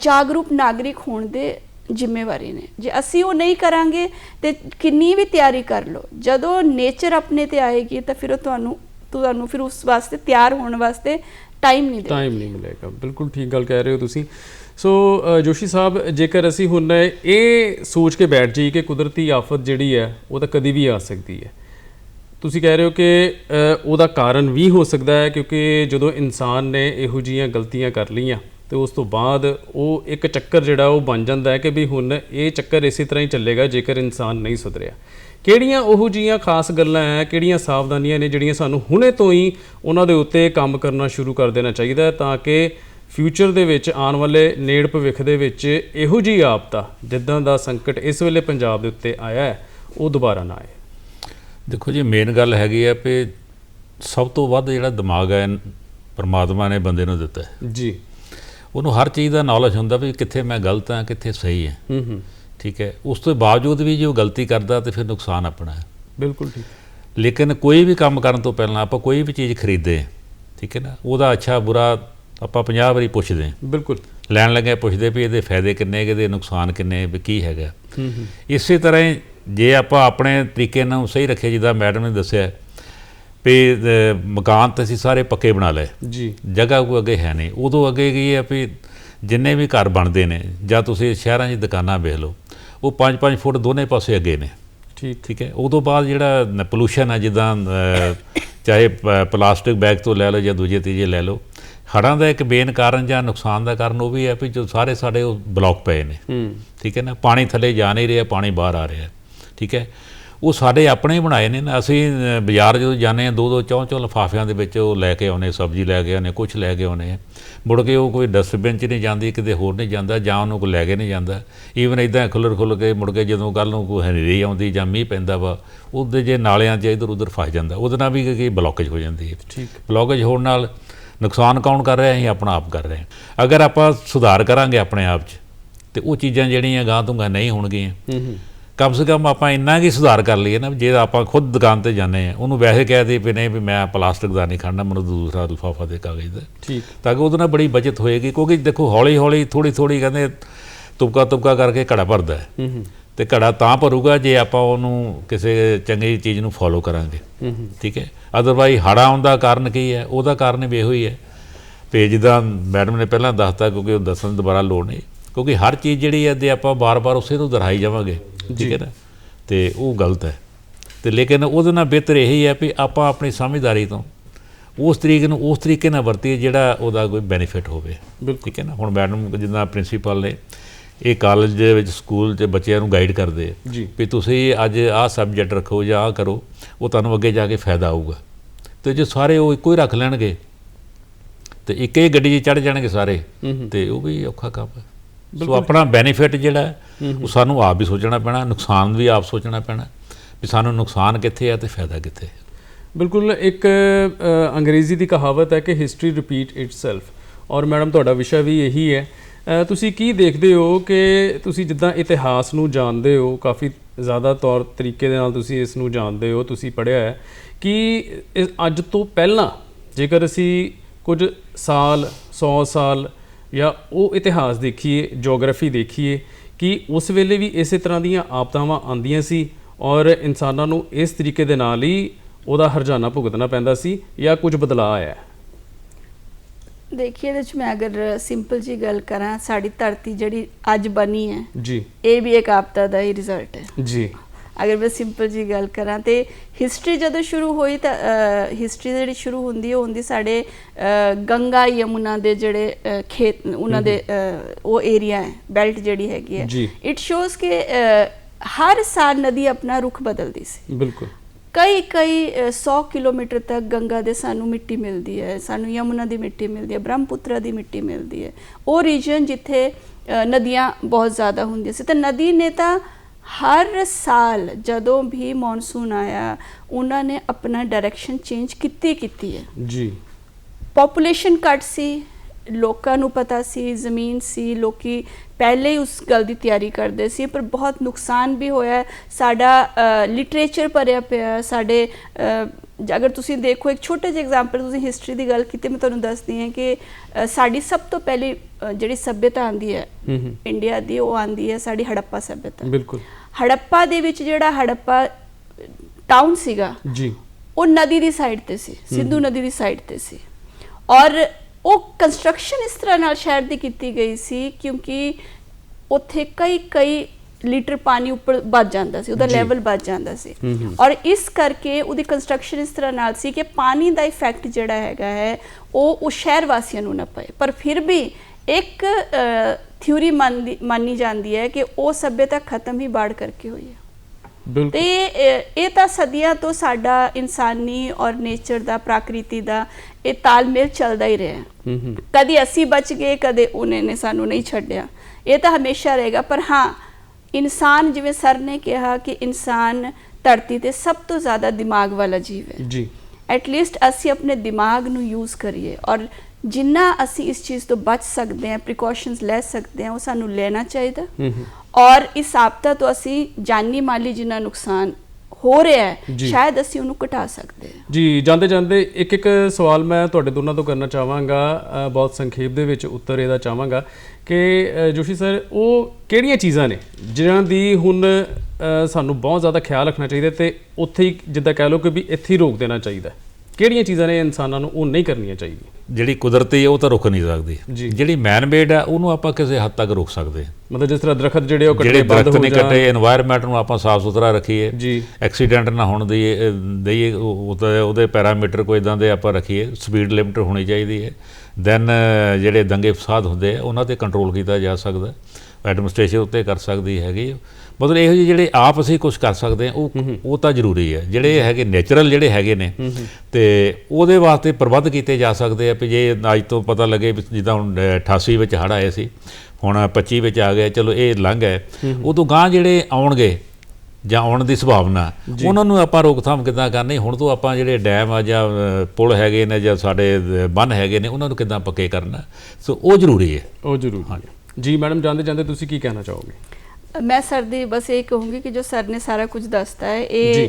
Speaker 3: ਜਾਗਰੂਕ ਨਾਗਰਿਕ ਹੋਣ ਦੇ ਜ਼ਿੰਮੇਵਾਰੀ ਨੇ। ਜੇ ਅਸੀਂ ਉਹ ਨਹੀਂ ਕਰਾਂਗੇ ਤੇ ਕਿੰਨੀ ਵੀ ਤਿਆਰੀ ਕਰ ਲਓ ਜਦੋਂ ਨੇਚਰ ਆਪਣੇ ਤੇ ਆਏਗੀ ਤਾਂ ਫਿਰ ਉਹ ਤੁਹਾਨੂੰ ਤੁਹਾਨੂੰ ਫਿਰ ਉਸ ਵਾਸਤੇ ਤਿਆਰ ਹੋਣ ਵਾਸਤੇ ਟਾਈਮ ਨਹੀਂ ਦੇਗਾ
Speaker 1: ਟਾਈਮ ਨਹੀਂ ਮਿਲੇਗਾ। ਬਿਲਕੁਲ ਠੀਕ ਗੱਲ ਕਹਿ ਰਹੇ ਹੋ ਤੁਸੀਂ। ਸੋ ਜੋਸ਼ੀ ਸਾਹਿਬ, ਜੇਕਰ ਅਸੀਂ ਹੁਣ ਇਹ ਸੋਚ ਕੇ ਬੈਠ ਜਾਈਏ ਕਿ ਕੁਦਰਤੀ ਆਫਤ ਜਿਹੜੀ ਹੈ, ਉਹ ਤਾਂ ਕਦੀ ਵੀ ਆ ਸਕਦੀ ਹੈ। ਤੁਸੀਂ ਕਹਿ ਰਹੇ ਹੋ ਕਿ ਉਹਦਾ ਕਾਰਨ ਵੀ ਹੋ ਸਕਦਾ ਹੈ ਕਿਉਂਕਿ ਜਦੋਂ ਇਨਸਾਨ ਨੇ ਇਹੋ ਜੀਆਂ ਗਲਤੀਆਂ ਕਰ ਲਈਆਂ, ਤੇ ਉਸ ਤੋਂ ਬਾਅਦ ਉਹ ਇੱਕ ਚੱਕਰ ਜਿਹੜਾ ਉਹ ਬਣ ਜਾਂਦਾ ਹੈ ਕਿ ਵੀ ਹੁਣ ਇਹ ਚੱਕਰ ਇਸੇ ਤਰ੍ਹਾਂ ਹੀ ਚੱਲੇਗਾ ਜੇਕਰ ਇਨਸਾਨ ਨਹੀਂ ਸੁਧਰਿਆ। ਕਿਹੜੀਆਂ ਉਹ ਜੀਆਂ ਖਾਸ ਗੱਲਾਂ ਹੈ ਕਿਹੜੀਆਂ ਸਾਵਧਾਨੀਆਂ ਨੇ ਜਿਹੜੀਆਂ ਸਾਨੂੰ ਹੁਣੇ ਤੋਂ ਹੀ ਉਹਨਾਂ ਦੇ ਉੱਤੇ ਕੰਮ ਕਰਨਾ ਸ਼ੁਰੂ ਕਰ ਦੇਣਾ ਚਾਹੀਦਾ ਤਾਂ ਕਿ ਫਿਊਚਰ ਦੇ ਵਿੱਚ ਆਉਣ ਵਾਲੇ ਨੇੜ ਭਵਿੱਖ ਦੇ ਵਿੱਚ ਇਹੋ ਜਿਹੀ ਆਪਦਾ ਜਿੱਦਾਂ ਦਾ ਸੰਕਟ ਇਸ ਵੇਲੇ ਪੰਜਾਬ ਦੇ ਉੱਤੇ ਆਇਆ ਹੈ ਉਹ ਦੁਬਾਰਾ ਨਾ ਆਏ।
Speaker 2: ਦੇਖੋ ਜੀ ਮੇਨ ਗੱਲ ਹੈਗੀ ਆ ਕਿ ਸਭ ਤੋਂ ਵੱਧ ਜਿਹੜਾ ਦਿਮਾਗ ਹੈ ਪਰਮਾਤਮਾ ਨੇ ਬੰਦੇ ਨੂੰ ਦਿੱਤਾ
Speaker 1: ਜੀ।
Speaker 2: ਉਹਨੂੰ ਹਰ ਚੀਜ਼ ਦਾ ਨੌਲੇਜ ਹੁੰਦਾ ਵੀ ਕਿੱਥੇ ਮੈਂ ਗਲਤ ਹਾਂ ਕਿੱਥੇ ਸਹੀ ਹੈ।
Speaker 1: ਹੂੰ ਹੂੰ।
Speaker 2: ਠੀਕ ਹੈ ਉਸ ਤੋਂ ਬਾਵਜੂਦ ਵੀ ਜੇ ਉਹ ਗਲਤੀ ਕਰਦਾ ਤੇ ਫਿਰ ਨੁਕਸਾਨ ਆਪਣਾ ਹੈ।
Speaker 1: ਬਿਲਕੁਲ ਠੀਕ।
Speaker 2: ਲੇਕਿਨ ਕੋਈ ਵੀ ਕੰਮ ਕਰਨ ਤੋਂ ਪਹਿਲਾਂ ਆਪਾਂ ਕੋਈ ਵੀ ਚੀਜ਼ ਖਰੀਦੇ ਠੀਕ ਹੈ ਨਾ ਉਹਦਾ ਅੱਛਾ ਬੁਰਾ ਆਪਾਂ 50 ਵਾਰੀ ਪੁੱਛਦੇ ਹਾਂ।
Speaker 1: ਬਿਲਕੁਲ।
Speaker 2: ਲੈਣ ਲੱਗੇ ਪੁੱਛਦੇ ਵੀ ਇਹਦੇ ਫਾਇਦੇ ਕਿੰਨੇ ਕਿ ਇਹਦੇ ਨੁਕਸਾਨ ਕਿੰਨੇ ਵੀ ਕੀ ਹੈਗਾ।
Speaker 1: ਹੂੰ ਹੂੰ।
Speaker 2: ਇਸੇ ਤਰ੍ਹਾਂ ਹੀ ਜੇ ਆਪਾਂ ਆਪਣੇ ਤਰੀਕੇ ਨਾਲ ਸਹੀ ਰੱਖੇ ਜਿੱਦਾਂ ਮੈਡਮ ਨੇ ਦੱਸਿਆ ਵੀ ਮਕਾਨ ਤਾਂ ਅਸੀਂ ਸਾਰੇ ਪੱਕੇ ਬਣਾ ਲਏ।
Speaker 1: ਜੀ।
Speaker 2: ਜਗ੍ਹਾ ਕੋਈ ਅੱਗੇ ਹੈ ਨਹੀਂ। ਉਦੋਂ ਅੱਗੇ ਕੀ ਹੈ ਵੀ ਜਿੰਨੇ ਵੀ ਘਰ ਬਣਦੇ ਨੇ ਜਾਂ ਤੁਸੀਂ ਸ਼ਹਿਰਾਂ 'ਚ ਦੁਕਾਨਾਂ ਵੇਖ ਲਓ ਉਹ 5-5 ਫੁੱਟ ਦੋਨੇ ਪਾਸੇ ਅੱਗੇ ਨੇ।
Speaker 1: ਠੀਕ।
Speaker 2: ਠੀਕ ਹੈ। ਉਦੋਂ ਬਾਅਦ ਜਿਹੜਾ ਪੋਲੂਸ਼ਨ ਹੈ ਜਿੱਦਾਂ ਚਾਹੇ ਪਲਾਸਟਿਕ ਬੈਗ ਤੋਂ ਲੈ ਲਓ ਜਾਂ ਦੂਜੇ ਤੀਜੇ ਲੈ ਲਓ ਹੜ੍ਹਾਂ ਦਾ ਇੱਕ ਮੇਨ ਕਾਰਨ ਜਾਂ ਨੁਕਸਾਨ ਦਾ ਕਾਰਨ ਉਹ ਵੀ ਹੈ ਵੀ ਜੋ ਸਾਰੇ ਸਾਡੇ ਉਹ ਬਲੌਕ ਪਏ ਨੇ। ਠੀਕ ਹੈ ਨਾ? ਪਾਣੀ ਥੱਲੇ ਜਾ ਨਹੀਂ ਰਿਹਾ ਪਾਣੀ ਬਾਹਰ ਆ ਰਿਹਾ। ਠੀਕ ਹੈ? ਉਹ ਸਾਡੇ ਆਪਣੇ ਹੀ ਬਣਾਏ ਨੇ ਨਾ ਅਸੀਂ ਬਾਜ਼ਾਰ ਜਦੋਂ ਜਾਂਦੇ ਹਾਂ ਦੋ ਦੋ ਚੌਂ ਚੌਂ ਲਿਫਾਫਿਆਂ ਦੇ ਵਿੱਚ ਉਹ ਲੈ ਕੇ ਆਉਨੇ ਸਬਜ਼ੀ ਲੈ ਕੇ ਆਉਨੇ ਕੁਝ ਲੈ ਕੇ ਆਉਨੇ ਮੁੜ ਕੇ ਉਹ ਕੋਈ ਡਸਟਬਿਨ 'ਚ ਨਹੀਂ ਜਾਂਦੀ ਕਿਤੇ ਹੋਰ ਨਹੀਂ ਜਾਂਦਾ ਜਾਂ ਉਹਨੂੰ ਕੋਈ ਲੈ ਕੇ ਨਹੀਂ ਜਾਂਦਾ। ਈਵਨ ਇਦਾਂ ਖੁੱਲਰ ਖੁੱਲ ਕੇ ਮੁੜ ਕੇ ਜਦੋਂ ਕੱਲ ਨੂੰ ਕੋਈ ਹਨੇਰੀ ਆਉਂਦੀ ਜਾਂ ਮੀਂਹ ਪੈਂਦਾ ਵਾ ਉਹਦੇ ਜੇ ਨਾਲਿਆਂ 'ਚ ਇਧਰ ਉਧਰ ਫਸ ਜਾਂਦਾ ਉਹਦੇ ਨਾਲ ਵੀ ਕੀ ਬਲੌਕੇਜ ਹੋ ਜਾਂਦੀ ਹੈ।
Speaker 1: ਠੀਕ।
Speaker 2: ਬਲੌਕੇਜ ਹੋਣ ਨਾਲ ਨੁਕਸਾਨ ਕੌਣ ਕਰ ਰਿਹਾ? ਅਸੀਂ ਆਪਣਾ ਆਪ ਕਰ ਰਹੇ ਹਾਂ। ਅਗਰ ਆਪਾਂ ਸੁਧਾਰ ਕਰਾਂਗੇ ਆਪਣੇ ਆਪ 'ਚ ਤੇ ਉਹ ਚੀਜ਼ਾਂ ਜਿਹੜੀਆਂ ਗਾਂ ਤੋਂ ਗਾਂ ਨਹੀਂ ਹੋਣਗੀਆਂ।
Speaker 1: ਹੂੰ ਹੂੰ
Speaker 2: ਕਮ ਸੇ ਕਮ ਆਪਾਂ ਇੰਨਾ ਕੀ ਸੁਧਾਰ ਕਰ ਲਈਏ ਨਾ ਜੇ ਆਪਾਂ ਖੁਦ ਦੁਕਾਨ ਤੇ ਜਾਂਦੇ ਆ ਉਹਨੂੰ ਵੈਸੇ ਕਹਿ ਦੇ ਵੀ ਨਹੀਂ ਵੀ ਮੈਂ ਪਲਾਸਟਿਕ ਦਾ ਨਹੀਂ ਖਾਣਾ ਮੈਨੂੰ ਦੂਸਰਾ ਲਿਫਾਫਾ ਦੇ ਕਾਗਜ਼ ਦਾ।
Speaker 1: ਠੀਕ।
Speaker 2: ਤਾਂ ਕਿ ਉਹਦੇ ਨਾਲ ਬੜੀ ਬਚਤ ਹੋਏਗੀ ਕਿਉਂਕਿ ਦੇਖੋ ਹੌਲੀ ਹੌਲੀ ਥੋੜੀ ਥੋੜੀ ਕਹਿੰਦੇ ਤੁਪਕਾ ਤੁਪਕਾ ਕਰਕੇ ਘੜਾ ਭਰਦਾ ਹੈ।
Speaker 1: ਹੂੰ ਹੂੰ।
Speaker 2: ਤੇ ਘੜਾ ਤਾਂ ਭਰੂਗਾ ਜੇ ਆਪਾਂ ਉਹਨੂੰ ਕਿਸੇ ਚੰਗੀ ਚੀਜ਼ ਨੂੰ ਫੋਲੋ ਕਰਾਂਗੇ। ਠੀਕ ਹੈ? ਅਦਰਵਾਈਜ਼ ਹੜਾ ਆਉਣ ਦਾ ਕਾਰਨ ਕੀ ਹੈ? ਉਹਦਾ ਕਾਰਨ ਵੀ ਇਹੋ ਹੀ ਹੈ। ਤੇ ਜਿੱਦਾਂ ਮੈਡਮ ਨੇ ਪਹਿਲਾਂ ਦੱਸਤਾ ਕਿਉਂਕਿ ਉਹ ਦੱਸਣ ਦੁਬਾਰਾ ਲੋੜ ਨਹੀਂ। ਕਿਉਂਕਿ ਹਰ ਚੀਜ਼ ਜਿਹੜੀ ਹੈ ਤੇ ਆਪਾਂ ਬਾਰ-ਬਾਰ ਉਸੇ ਨੂੰ ਦੁਹਰਾਈ ਜਾਵਾਂਗੇ ਠੀਕ ਹੈ ਨਾ? ਤੇ ਉਹ ਗਲਤ ਹੈ। ਤੇ ਲੇਕਿਨ ਉਹਦੇ ਨਾਲ ਬਿਹਤਰ ਇਹੀ ਹੈ ਵੀ ਆਪਾਂ ਆਪਣੀ ਸਮਝਦਾਰੀ ਤੋਂ ਉਸ ਤਰੀਕੇ ਨੂੰ ਉਸ ਤਰੀਕੇ ਨਾਲ ਵਰਤੀਏ ਜਿਹੜਾ ਉਹਦਾ ਕੋਈ ਬੈਨੀਫਿਟ ਹੋਵੇ। ਠੀਕ ਹੈ ਨਾ? ਹੁਣ ਮੈਡਮ ਜਿੱਦਾਂ ਪ੍ਰਿੰਸੀਪਲ ਨੇ ਇਹ ਕਾਲਜ ਦੇ ਵਿੱਚ ਸਕੂਲ 'ਚ ਬੱਚਿਆਂ ਨੂੰ ਗਾਈਡ ਕਰਦੇ ਵੀ ਤੁਸੀਂ ਅੱਜ ਆਹ ਸਬਜੈਕਟ ਰੱਖੋ ਜਾਂ ਆਹ ਕਰੋ ਉਹ ਤੁਹਾਨੂੰ ਅੱਗੇ ਜਾ ਕੇ ਫਾਇਦਾ ਆਊਗਾ। ਤੇ ਜੇ ਸਾਰੇ ਉਹ ਇੱਕੋ ਹੀ ਰੱਖ ਲੈਣਗੇ ਤੇ ਇੱਕ ਹੀ ਗੱਡੀ 'ਚ ਚੜ ਜਾਣਗੇ ਸਾਰੇ ਤੇ ਉਹ ਵੀ ਔਖਾ ਕੰਮ ਹੈ। ਸੋ ਆਪਣਾ ਬੈਨੀਫਿਟ ਜਿਹੜਾ ਉਹ ਸਾਨੂੰ ਆਪ ਵੀ ਸੋਚਣਾ ਪੈਣਾ ਨੁਕਸਾਨ ਵੀ ਆਪ ਸੋਚਣਾ ਪੈਣਾ ਵੀ ਸਾਨੂੰ ਨੁਕਸਾਨ ਕਿੱਥੇ ਹੈ ਤੇ ਫਾਇਦਾ ਕਿੱਥੇ ਹੈ।
Speaker 1: ਬਿਲਕੁਲ ਇੱਕ ਅੰਗਰੇਜ਼ੀ ਦੀ ਕਹਾਵਤ ਹੈ ਕਿ ਹਿਸਟਰੀ ਰਿਪੀਟ ਇਟਸੈਲਫ ਔਰ ਮੈਡਮ ਤੁਹਾਡਾ ਵਿਸ਼ਾ ਵੀ ਇਹੀ ਹੈ। ਤੁਸੀਂ ਕੀ ਦੇਖਦੇ ਹੋ ਕਿ ਤੁਸੀਂ ਜਿੱਦਾਂ ਇਤਿਹਾਸ ਨੂੰ ਜਾਣਦੇ ਹੋ ਕਾਫੀ ਜ਼ਿਆਦਾ ਤੌਰ ਤਰੀਕੇ ਦੇ ਨਾਲ ਤੁਸੀਂ ਇਸ ਨੂੰ ਜਾਣਦੇ ਹੋ ਤੁਸੀਂ ਪੜ੍ਹਿਆ ਹੈ ਕਿ ਅੱਜ ਤੋਂ ਪਹਿਲਾਂ ਜੇਕਰ ਅਸੀਂ ਕੁਝ ਸਾਲ 100 ਸਾਲ ਜਾਂ ਉਹ ਇਤਿਹਾਸ ਦੇਖੀਏ ਜੀਓਗ੍ਰਾਫੀ ਦੇਖੀਏ ਕਿ ਉਸ ਵੇਲੇ ਵੀ ਇਸੇ ਤਰ੍ਹਾਂ ਦੀਆਂ ਆਪਦਾਵਾਂ ਆਉਂਦੀਆਂ ਸੀ ਔਰ ਇਨਸਾਨਾਂ ਨੂੰ ਇਸ ਤਰੀਕੇ ਦੇ ਨਾਲ ਹੀ ਉਹਦਾ ਹਰਜਾਨਾ ਭੁਗਤਣਾ ਪੈਂਦਾ ਸੀ ਜਾਂ ਕੁਝ ਬਦਲਾਅ ਆਇਆ?
Speaker 3: ਦੇਖੀਏ ਇਹਦੇ ਚ ਮੈਂ ਅਗਰ ਸਿੰਪਲ ਜੀ ਗੱਲ ਕਰਾਂ ਸਾਡੀ ਧਰਤੀ ਜਿਹੜੀ ਅੱਜ ਬਣੀ ਹੈ
Speaker 1: ਜੀ।
Speaker 3: ਇਹ ਵੀ ਇੱਕ ਆਪਦਾ ਦਾ ਹੀ ਰਿਜ਼ਲਟ ਹੈ।
Speaker 1: ਜੀ।
Speaker 3: ਅਗਰ ਮੈਂ ਸਿੰਪਲ ਜੀ ਗੱਲ ਕਰਾਂ ਤੇ ਹਿਸਟਰੀ ਜਦੋਂ ਸ਼ੁਰੂ ਹੋਈ ਤਾਂ ਹਿਸਟਰੀ ਜਿਹੜੀ ਸ਼ੁਰੂ ਹੁੰਦੀ ਹੈ ਉਹ ਹੁੰਦੀ ਸਾਡੇ ਗੰਗਾ ਯਮੁਨਾ ਦੇ ਜਿਹੜੇ ਖੇਤ ਉਹਨਾਂ ਦੇ ਉਹ ਏਰੀਆ ਹੈ ਬੈਲਟ ਜਿਹੜੀ ਹੈਗੀ ਹੈ। ਇਟ ਸ਼ੋਜ਼ ਕਿ ਹਰ ਸਾਲ ਨਦੀ ਆਪਣਾ ਰੁਖ ਬਦਲਦੀ ਸੀ।
Speaker 1: ਬਿਲਕੁਲ।
Speaker 3: ਕਈ ਕਈ 100 ਕਿਲੋਮੀਟਰ ਤੱਕ ਗੰਗਾ ਦੇ ਸਾਨੂੰ ਮਿੱਟੀ ਮਿਲਦੀ ਹੈ ਸਾਨੂੰ ਯਮੁਨਾ ਦੀ ਮਿੱਟੀ ਮਿਲਦੀ ਹੈ ਬ੍ਰਹਮਪੁੱਤਰਾ ਦੀ ਮਿੱਟੀ ਮਿਲਦੀ ਹੈ। ਉਹ ਰੀਜਨ ਜਿੱਥੇ ਨਦੀਆਂ ਬਹੁਤ ਜ਼ਿਆਦਾ ਹੁੰਦੀਆਂ ਸੀ। ਤਾਂ ਨਦੀ ਨੇ ਤਾਂ ਹਰ ਸਾਲ ਜਦੋਂ ਵੀ ਮੌਨਸੂਨ ਆਇਆ ਉਹਨਾਂ ਨੇ ਆਪਣਾ ਡਾਇਰੈਕਸ਼ਨ ਚੇਂਜ ਕੀਤੀ ਕੀਤੀ ਹੈ
Speaker 1: ਜੀ
Speaker 3: ਪੋਪੂਲੇਸ਼ਨ ਘੱਟ ਸੀ ਲੋਕਾਂ ਨੂੰ ਪਤਾ ਸੀ ਜ਼ਮੀਨ ਸੀ ਲੋਕੀ ਪਹਿਲੇ ਹੀ ਉਸ ਗੱਲ ਦੀ ਤਿਆਰੀ ਕਰਦੇ ਸੀ ਪਰ ਬਹੁਤ ਨੁਕਸਾਨ ਵੀ ਹੋਇਆ। ਸਾਡਾ ਲਿਟਰੇਚਰ ਭਰਿਆ ਪਿਆ ਸਾਡੇ ਅਗਰ ਤੁਸੀਂ ਦੇਖੋ ਇੱਕ ਛੋਟਾ ਜਿਹਾ ਐਗਜ਼ਾਮਪਲ ਤੁਸੀਂ ਹਿਸਟਰੀ ਦੀ ਗੱਲ ਕੀਤੀ ਮੈਂ ਤੁਹਾਨੂੰ ਦੱਸਦੀ ਹਾਂ ਕਿ ਸਾਡੀ ਸਭ ਤੋਂ ਪਹਿਲੀ ਜਿਹੜੀ ਸਭਿਅਤਾ ਆਂਦੀ ਹੂੰ ਇੰਡੀਆ ਦੀ ਉਹ ਆਂਦੀ ਹੈ ਸਾਡੀ ਹੜੱਪਾ ਸਭਿਅਤਾ।
Speaker 1: ਬਿਲਕੁਲ।
Speaker 3: ਹੜੱਪਾ ਦੇ ਵਿੱਚ ਜਿਹੜਾ ਹੜੱਪਾ ਟਾਊਨ ਸੀਗਾ
Speaker 1: ਜੀ।
Speaker 3: ਉਹ ਨਦੀ ਦੀ ਸਾਈਡ ਤੇ ਸੀ ਸਿੰਧੂ ਨਦੀ ਦੀ ਸਾਈਡ ਤੇ ਸੀ। ਔਰ ਉਹ ਕੰਸਟਰਕਸ਼ਨ ਇਸ ਤਰ੍ਹਾਂ ਨਾਲ ਸ਼ਹਿਰ ਦੀ ਕੀਤੀ ਗਈ ਸੀ ਕਿਉਂਕਿ ਉੱਥੇ ਕਈ ਕਈ ਲੀਟਰ ਪਾਣੀ ਉੱਪਰ ਵੱਜ ਜਾਂਦਾ ਸੀ ਉਹਦਾ। ਲੈਵਲ ਵੱਜ ਜਾਂਦਾ ਸੀ। ਔਰ ਇਸ ਕਰਕੇ ਉਹਦੀ ਕੰਸਟਰਕਸ਼ਨ ਇਸ ਤਰ੍ਹਾਂ ਨਾਲ ਸੀ ਕਿ ਪਾਣੀ ਦਾ ਇਫੈਕਟ ਜਿਹੜਾ ਹੈਗਾ ਹੈ ਉਹ ਉਹ ਸ਼ਹਿਰ ਵਾਸੀਆਂ ਨੂੰ ਨਾ ਪਏ। ਪਰ ਫਿਰ ਵੀ ਇੱਕ ਥਿਊਰੀ ਮੰਨੀ ਜਾਂਦੀ ਹੈ ਕਿ ਉਹ ਸਭਿਅਤਾ ਖਤਮ ਹੀ ਬਾੜ ਕਰਕੇ ਹੋਈ ਹੈ। ਤੇ ਇਹ ਤਾਂ ਸਦੀਆਂ ਤੋਂ ਸਾਡਾ ਇਨਸਾਨੀ ਔਰ ਨੇਚਰ ਦਾ ਪ੍ਰਕਿਰਤੀ ਦਾ ਇਹ ਤਾਲਮੇਲ ਚੱਲਦਾ ਹੀ ਰਿਹਾ। ਕਦੀ ਅਸੀਂ ਬਚ ਗਏ ਕਦੇ ਉਹਨੇ ਨੇ ਸਾਨੂੰ ਨਹੀਂ ਛੱਡਿਆ। ਇਹ ਤਾਂ ਹਮੇਸ਼ਾ ਰਹੇਗਾ। ਪਰ ਹਾਂ ਇਨਸਾਨ ਜਿਵੇਂ ਸਰ ਨੇ ਕਿਹਾ ਕਿ ਇਨਸਾਨ ਧਰਤੀ ਤੇ ਸਭ ਤੋਂ ਜ਼ਿਆਦਾ ਦਿਮਾਗ ਵਾਲਾ ਜੀਵ ਹੈ।
Speaker 1: ਜੀ।
Speaker 3: ਐਟ ਲੀਸਟ ਅਸੀਂ ਆਪਣੇ ਦਿਮਾਗ ਨੂੰ ਯੂਜ਼ ਕਰੀਏ ਔਰ ਜਿੰਨਾ ਅਸੀਂ ਇਸ ਚੀਜ਼ ਤੋਂ ਬਚ ਸਕਦੇ ਹਾਂ ਪ੍ਰੀਕਾਸ਼ਨਸ ਲੈ ਸਕਦੇ ਹਾਂ ਉਹ ਸਾਨੂੰ ਲੈਣਾ ਚਾਹੀਦਾ। ਔਰ ਇਸ ਆਪਦਾ ਤੋਂ ਅਸੀਂ ਜਾਨੀ ਮਾਲੀ ਜਿੰਨਾ ਨੁਕਸਾਨ ਹੋ ਰਿਹਾ ਹੈ। ਸ਼ਾਇਦ ਅਸੀਂ ਉਹਨੂੰ ਘਟਾ ਸਕਦੇ ਹਾਂ
Speaker 1: ਜੀ ਜਾਂਦੇ ਜਾਂਦੇ ਇੱਕ ਇੱਕ ਸਵਾਲ ਮੈਂ ਤੁਹਾਡੇ ਦੋਨਾਂ ਤੋਂ ਕਰਨਾ ਚਾਹਾਂਗਾ ਬਹੁਤ ਸੰਖੇਪ ਦੇ ਵਿੱਚ ਉੱਤਰ ਇਹਦਾ ਚਾਹਾਂਗਾ ਕਿ ਜੋਸ਼ੀ ਸਰ ਉਹ ਕਿਹੜੀਆਂ ਚੀਜ਼ਾਂ ਨੇ ਜਿਨ੍ਹਾਂ ਦੀ ਹੁਣ ਸਾਨੂੰ ਬਹੁਤ ਜ਼ਿਆਦਾ ਖਿਆਲ ਰੱਖਣਾ ਚਾਹੀਦਾ ਤੇ ਉੱਥੇ ਹੀ ਜਿੱਦਾਂ ਕਹਿ ਲਓ ਕਿ ਵੀ ਇੱਥੇ ਹੀ ਰੋਕ ਦੇਣਾ ਚਾਹੀਦਾ ਕਿਹੜੀਆਂ ਚੀਜ਼ਾਂ ਨੇ ਇਨਸਾਨਾਂ ਨੂੰ ਉਹ ਨਹੀਂ ਕਰਨੀਆਂ ਚਾਹੀਦੀਆਂ?
Speaker 2: ਜਿਹੜੀ ਕੁਦਰਤੀ ਹੈ ਉਹ ਤਾਂ ਰੁਕ ਨਹੀਂ ਸਕਦੀ। ਜਿਹੜੀ ਮੈਨ ਮੇਡ ਹੈ ਉਹਨੂੰ ਆਪਾਂ ਕਿਸੇ ਹੱਦ ਤੱਕ ਰੁਕ ਸਕਦੇ
Speaker 1: ਮਤਲਬ ਜਿਸ ਤਰ੍ਹਾਂ ਦਰਖਤ ਜਿਹੜੇ ਉਹ
Speaker 2: ਕੱਟੇ
Speaker 1: ਬੰਦ ਹੋ ਜਾਣ।
Speaker 2: ਜਿਹੜੇ এনवायरमेंट ਨੂੰ ਆਪਾਂ ਸਾਫ਼ ਸੁਥਰਾ ਰੱਖੀਏ।
Speaker 1: ਜੀ।
Speaker 2: ਐਕਸੀਡੈਂਟ ਨਾ ਹੋਣ ਦੀ ਦਈਏ ਉਹਦੇ ਪੈਰਾਮੀਟਰ ਕੋਈ ਇਦਾਂ ਦੇ ਆਪਾਂ ਰੱਖੀਏ ਸਪੀਡ ਲਿਮਟ ਹੋਣੀ ਚਾਹੀਦੀ ਹੈ। ਦੈਨ ਜਿਹੜੇ ਦੰਗੇ ਫਸਾਦ ਹੁੰਦੇ ਆ ਉਹਨਾਂ ਤੇ ਕੰਟਰੋਲ ਕੀਤਾ ਜਾ ਸਕਦਾ। ਐਡਮਿਨਿਸਟ੍ਰੇਸ਼ਨ ਉੱਤੇ ਕਰ ਸਕਦੀ ਹੈਗੀ ਮਤਲਬ ਇਹੋ ਜਿਹੇ ਜਿਹੜੇ ਆਪ ਅਸੀਂ ਕੁਝ ਕਰ ਸਕਦੇ ਆ ਉਹ ਉਹ ਤਾਂ ਜ਼ਰੂਰੀ ਹੈ। ਜਿਹੜੇ ਹੈਗੇ ਨੇਚਰਲ ਜਿਹੜੇ ਹੈਗੇ ਨੇ ਤੇ ਉਹਦੇ ਵਾਸਤੇ ਪ੍ਰਬੰਧ ਕੀਤੇ ਜਾ ਸਕਦੇ ਆ ਵੀ ਜੇ ਅੱਜ ਤੋਂ ਪਤਾ ਲੱਗੇ ਜਿੱਦਾਂ ਹੁਣ ਅ, 88 ਵਿੱਚ ਹੜ੍ਹ ਆਏ ਸੀ ਹੁਣ 25 ਵਿੱਚ ਆ ਗਏ ਚਲੋ ਇਹ ਲੰਘ ਹੈ। ਉਦੋਂ ਗਾਂ ਜਿਹੜੇ ਆਉਣਗੇ ਜਾਂ ਆਉਣ ਦੀ ਸੰਭਾਵਨਾ ਉਹਨਾਂ ਨੂੰ ਆਪਾਂ ਰੋਕਥਾਮ ਕਿੱਦਾਂ ਕਰਨੀ? ਹੁਣ ਤੋਂ ਆਪਾਂ ਜਿਹੜੇ ਡੈਮ ਆ ਜਾਂ ਪੁਲ ਹੈਗੇ ਨੇ ਜਾਂ ਸਾਡੇ ਬੰਨ ਹੈਗੇ ਨੇ ਉਹਨਾਂ ਨੂੰ ਕਿੱਦਾਂ ਪੱਕੇ ਕਰਨਾ? ਸੋ ਉਹ ਜ਼ਰੂਰੀ ਹੈ।
Speaker 1: ਉਹ ਜ਼ਰੂਰੀ ਹੈ। ਜੀ ਮੈਡਮ ਜਾਂਦੇ ਜਾਂਦੇ ਤੁਸੀਂ ਕੀ ਕਹਿਣਾ ਚਾਹੋਗੇ?
Speaker 3: ਮੈਂ ਸਰ ਦੀ ਬਸ ਇਹ ਕਹੂੰਗੀ ਕਿ ਜੋ ਸਰ ਨੇ ਸਾਰਾ ਕੁਝ ਦੱਸਤਾ ਹੈ। ਇਹ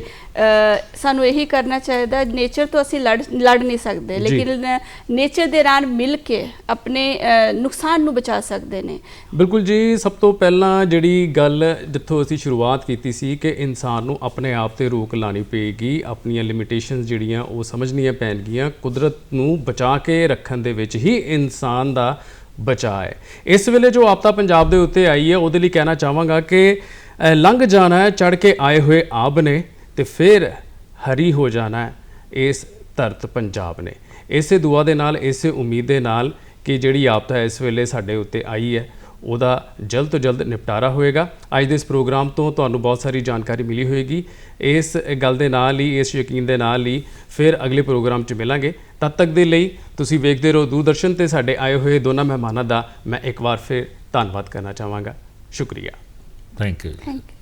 Speaker 3: ਸਾਨੂੰ ਇਹੀ ਕਰਨਾ ਚਾਹੀਦਾ ਨੇਚਰ ਤੋਂ ਅਸੀਂ ਲੜ ਲੜ ਨਹੀਂ ਸਕਦੇ। ਲੇਕਿਨ ਨੇਚਰ ਦੇ ਨਾਲ ਮਿਲ ਕੇ ਆਪਣੇ ਨੁਕਸਾਨ ਨੂੰ ਬਚਾ ਸਕਦੇ ਨੇ
Speaker 1: ਬਿਲਕੁਲ ਜੀ ਸਭ ਤੋਂ ਪਹਿਲਾਂ ਜਿਹੜੀ ਗੱਲ ਜਿੱਥੋਂ ਅਸੀਂ ਸ਼ੁਰੂਆਤ ਕੀਤੀ ਸੀ ਕਿ ਇਨਸਾਨ ਨੂੰ ਆਪਣੇ ਆਪ ਤੇ ਰੋਕ ਲਾਣੀ ਪਏਗੀ ਆਪਣੀਆਂ ਲਿਮਿਟੇਸ਼ਨਸ ਜਿਹੜੀਆਂ ਉਹ ਸਮਝਣੀਆਂ ਪੈਣਗੀਆਂ ਕੁਦਰਤ ਨੂੰ ਬਚਾ ਕੇ ਰੱਖਣ ਦੇ ਵਿੱਚ ਹੀ ਇਨਸਾਨ ਦਾ ਬਚਾਅ ਹੈ। ਇਸ ਵੇਲੇ ਜੋ ਆਪਦਾ ਪੰਜਾਬ ਦੇ ਉੱਤੇ ਆਈ ਹੈ, ਉਹਦੇ ਲਈ ਕਹਿਣਾ ਚਾਹਾਂਗਾ ਕਿ ਲੰਘ ਜਾਣਾ ਹੈ ਚੜ ਕੇ ਆਏ ਹੋਏ ਆਬ ਨੇ ਤੇ ਫਿਰ ਹਰੀ ਹੋ ਜਾਣਾ ਹੈ ਇਸ ਧਰਤ ਪੰਜਾਬ ਨੇ। ਇਸੇ ਦੁਆ ਦੇ ਨਾਲ, ਇਸੇ ਉਮੀਦ ਦੇ ਨਾਲ ਕਿ ਜਿਹੜੀ ਆਪਦਾ ਇਸ ਵੇਲੇ ਸਾਡੇ ਉੱਤੇ ਆਈ ਹੈ ਉਹਦਾ ਜਲਦ ਤੋਂ ਜਲਦ ਨਿਪਟਾਰਾ ਹੋਏਗਾ। ਅੱਜ ਦੇ ਇਸ ਪ੍ਰੋਗਰਾਮ ਤੋਂ ਤੁਹਾਨੂੰ ਬਹੁਤ ਸਾਰੀ ਜਾਣਕਾਰੀ ਮਿਲੀ ਹੋਏਗੀ। ਇਸ ਗੱਲ ਦੇ ਨਾਲ ਹੀ ਇਸ ਯਕੀਨ ਦੇ ਨਾਲ ਹੀ ਫਿਰ ਅਗਲੇ ਪ੍ਰੋਗਰਾਮ 'ਚ ਮਿਲਾਂਗੇ। ਤਦ ਤੱਕ ਦੇ ਲਈ ਤੁਸੀਂ ਵੇਖਦੇ ਰਹੋ ਦੂਰਦਰਸ਼ਨ ਤੇ ਸਾਡੇ ਆਏ ਹੋਏ ਦੋਨਾਂ ਮਹਿਮਾਨਾਂ ਦਾ ਮੈਂ ਇੱਕ ਵਾਰ ਫਿਰ ਧੰਨਵਾਦ ਕਰਨਾ ਚਾਹਾਂਗਾ। ਸ਼ੁਕਰੀਆ।
Speaker 2: Thank you
Speaker 3: thank you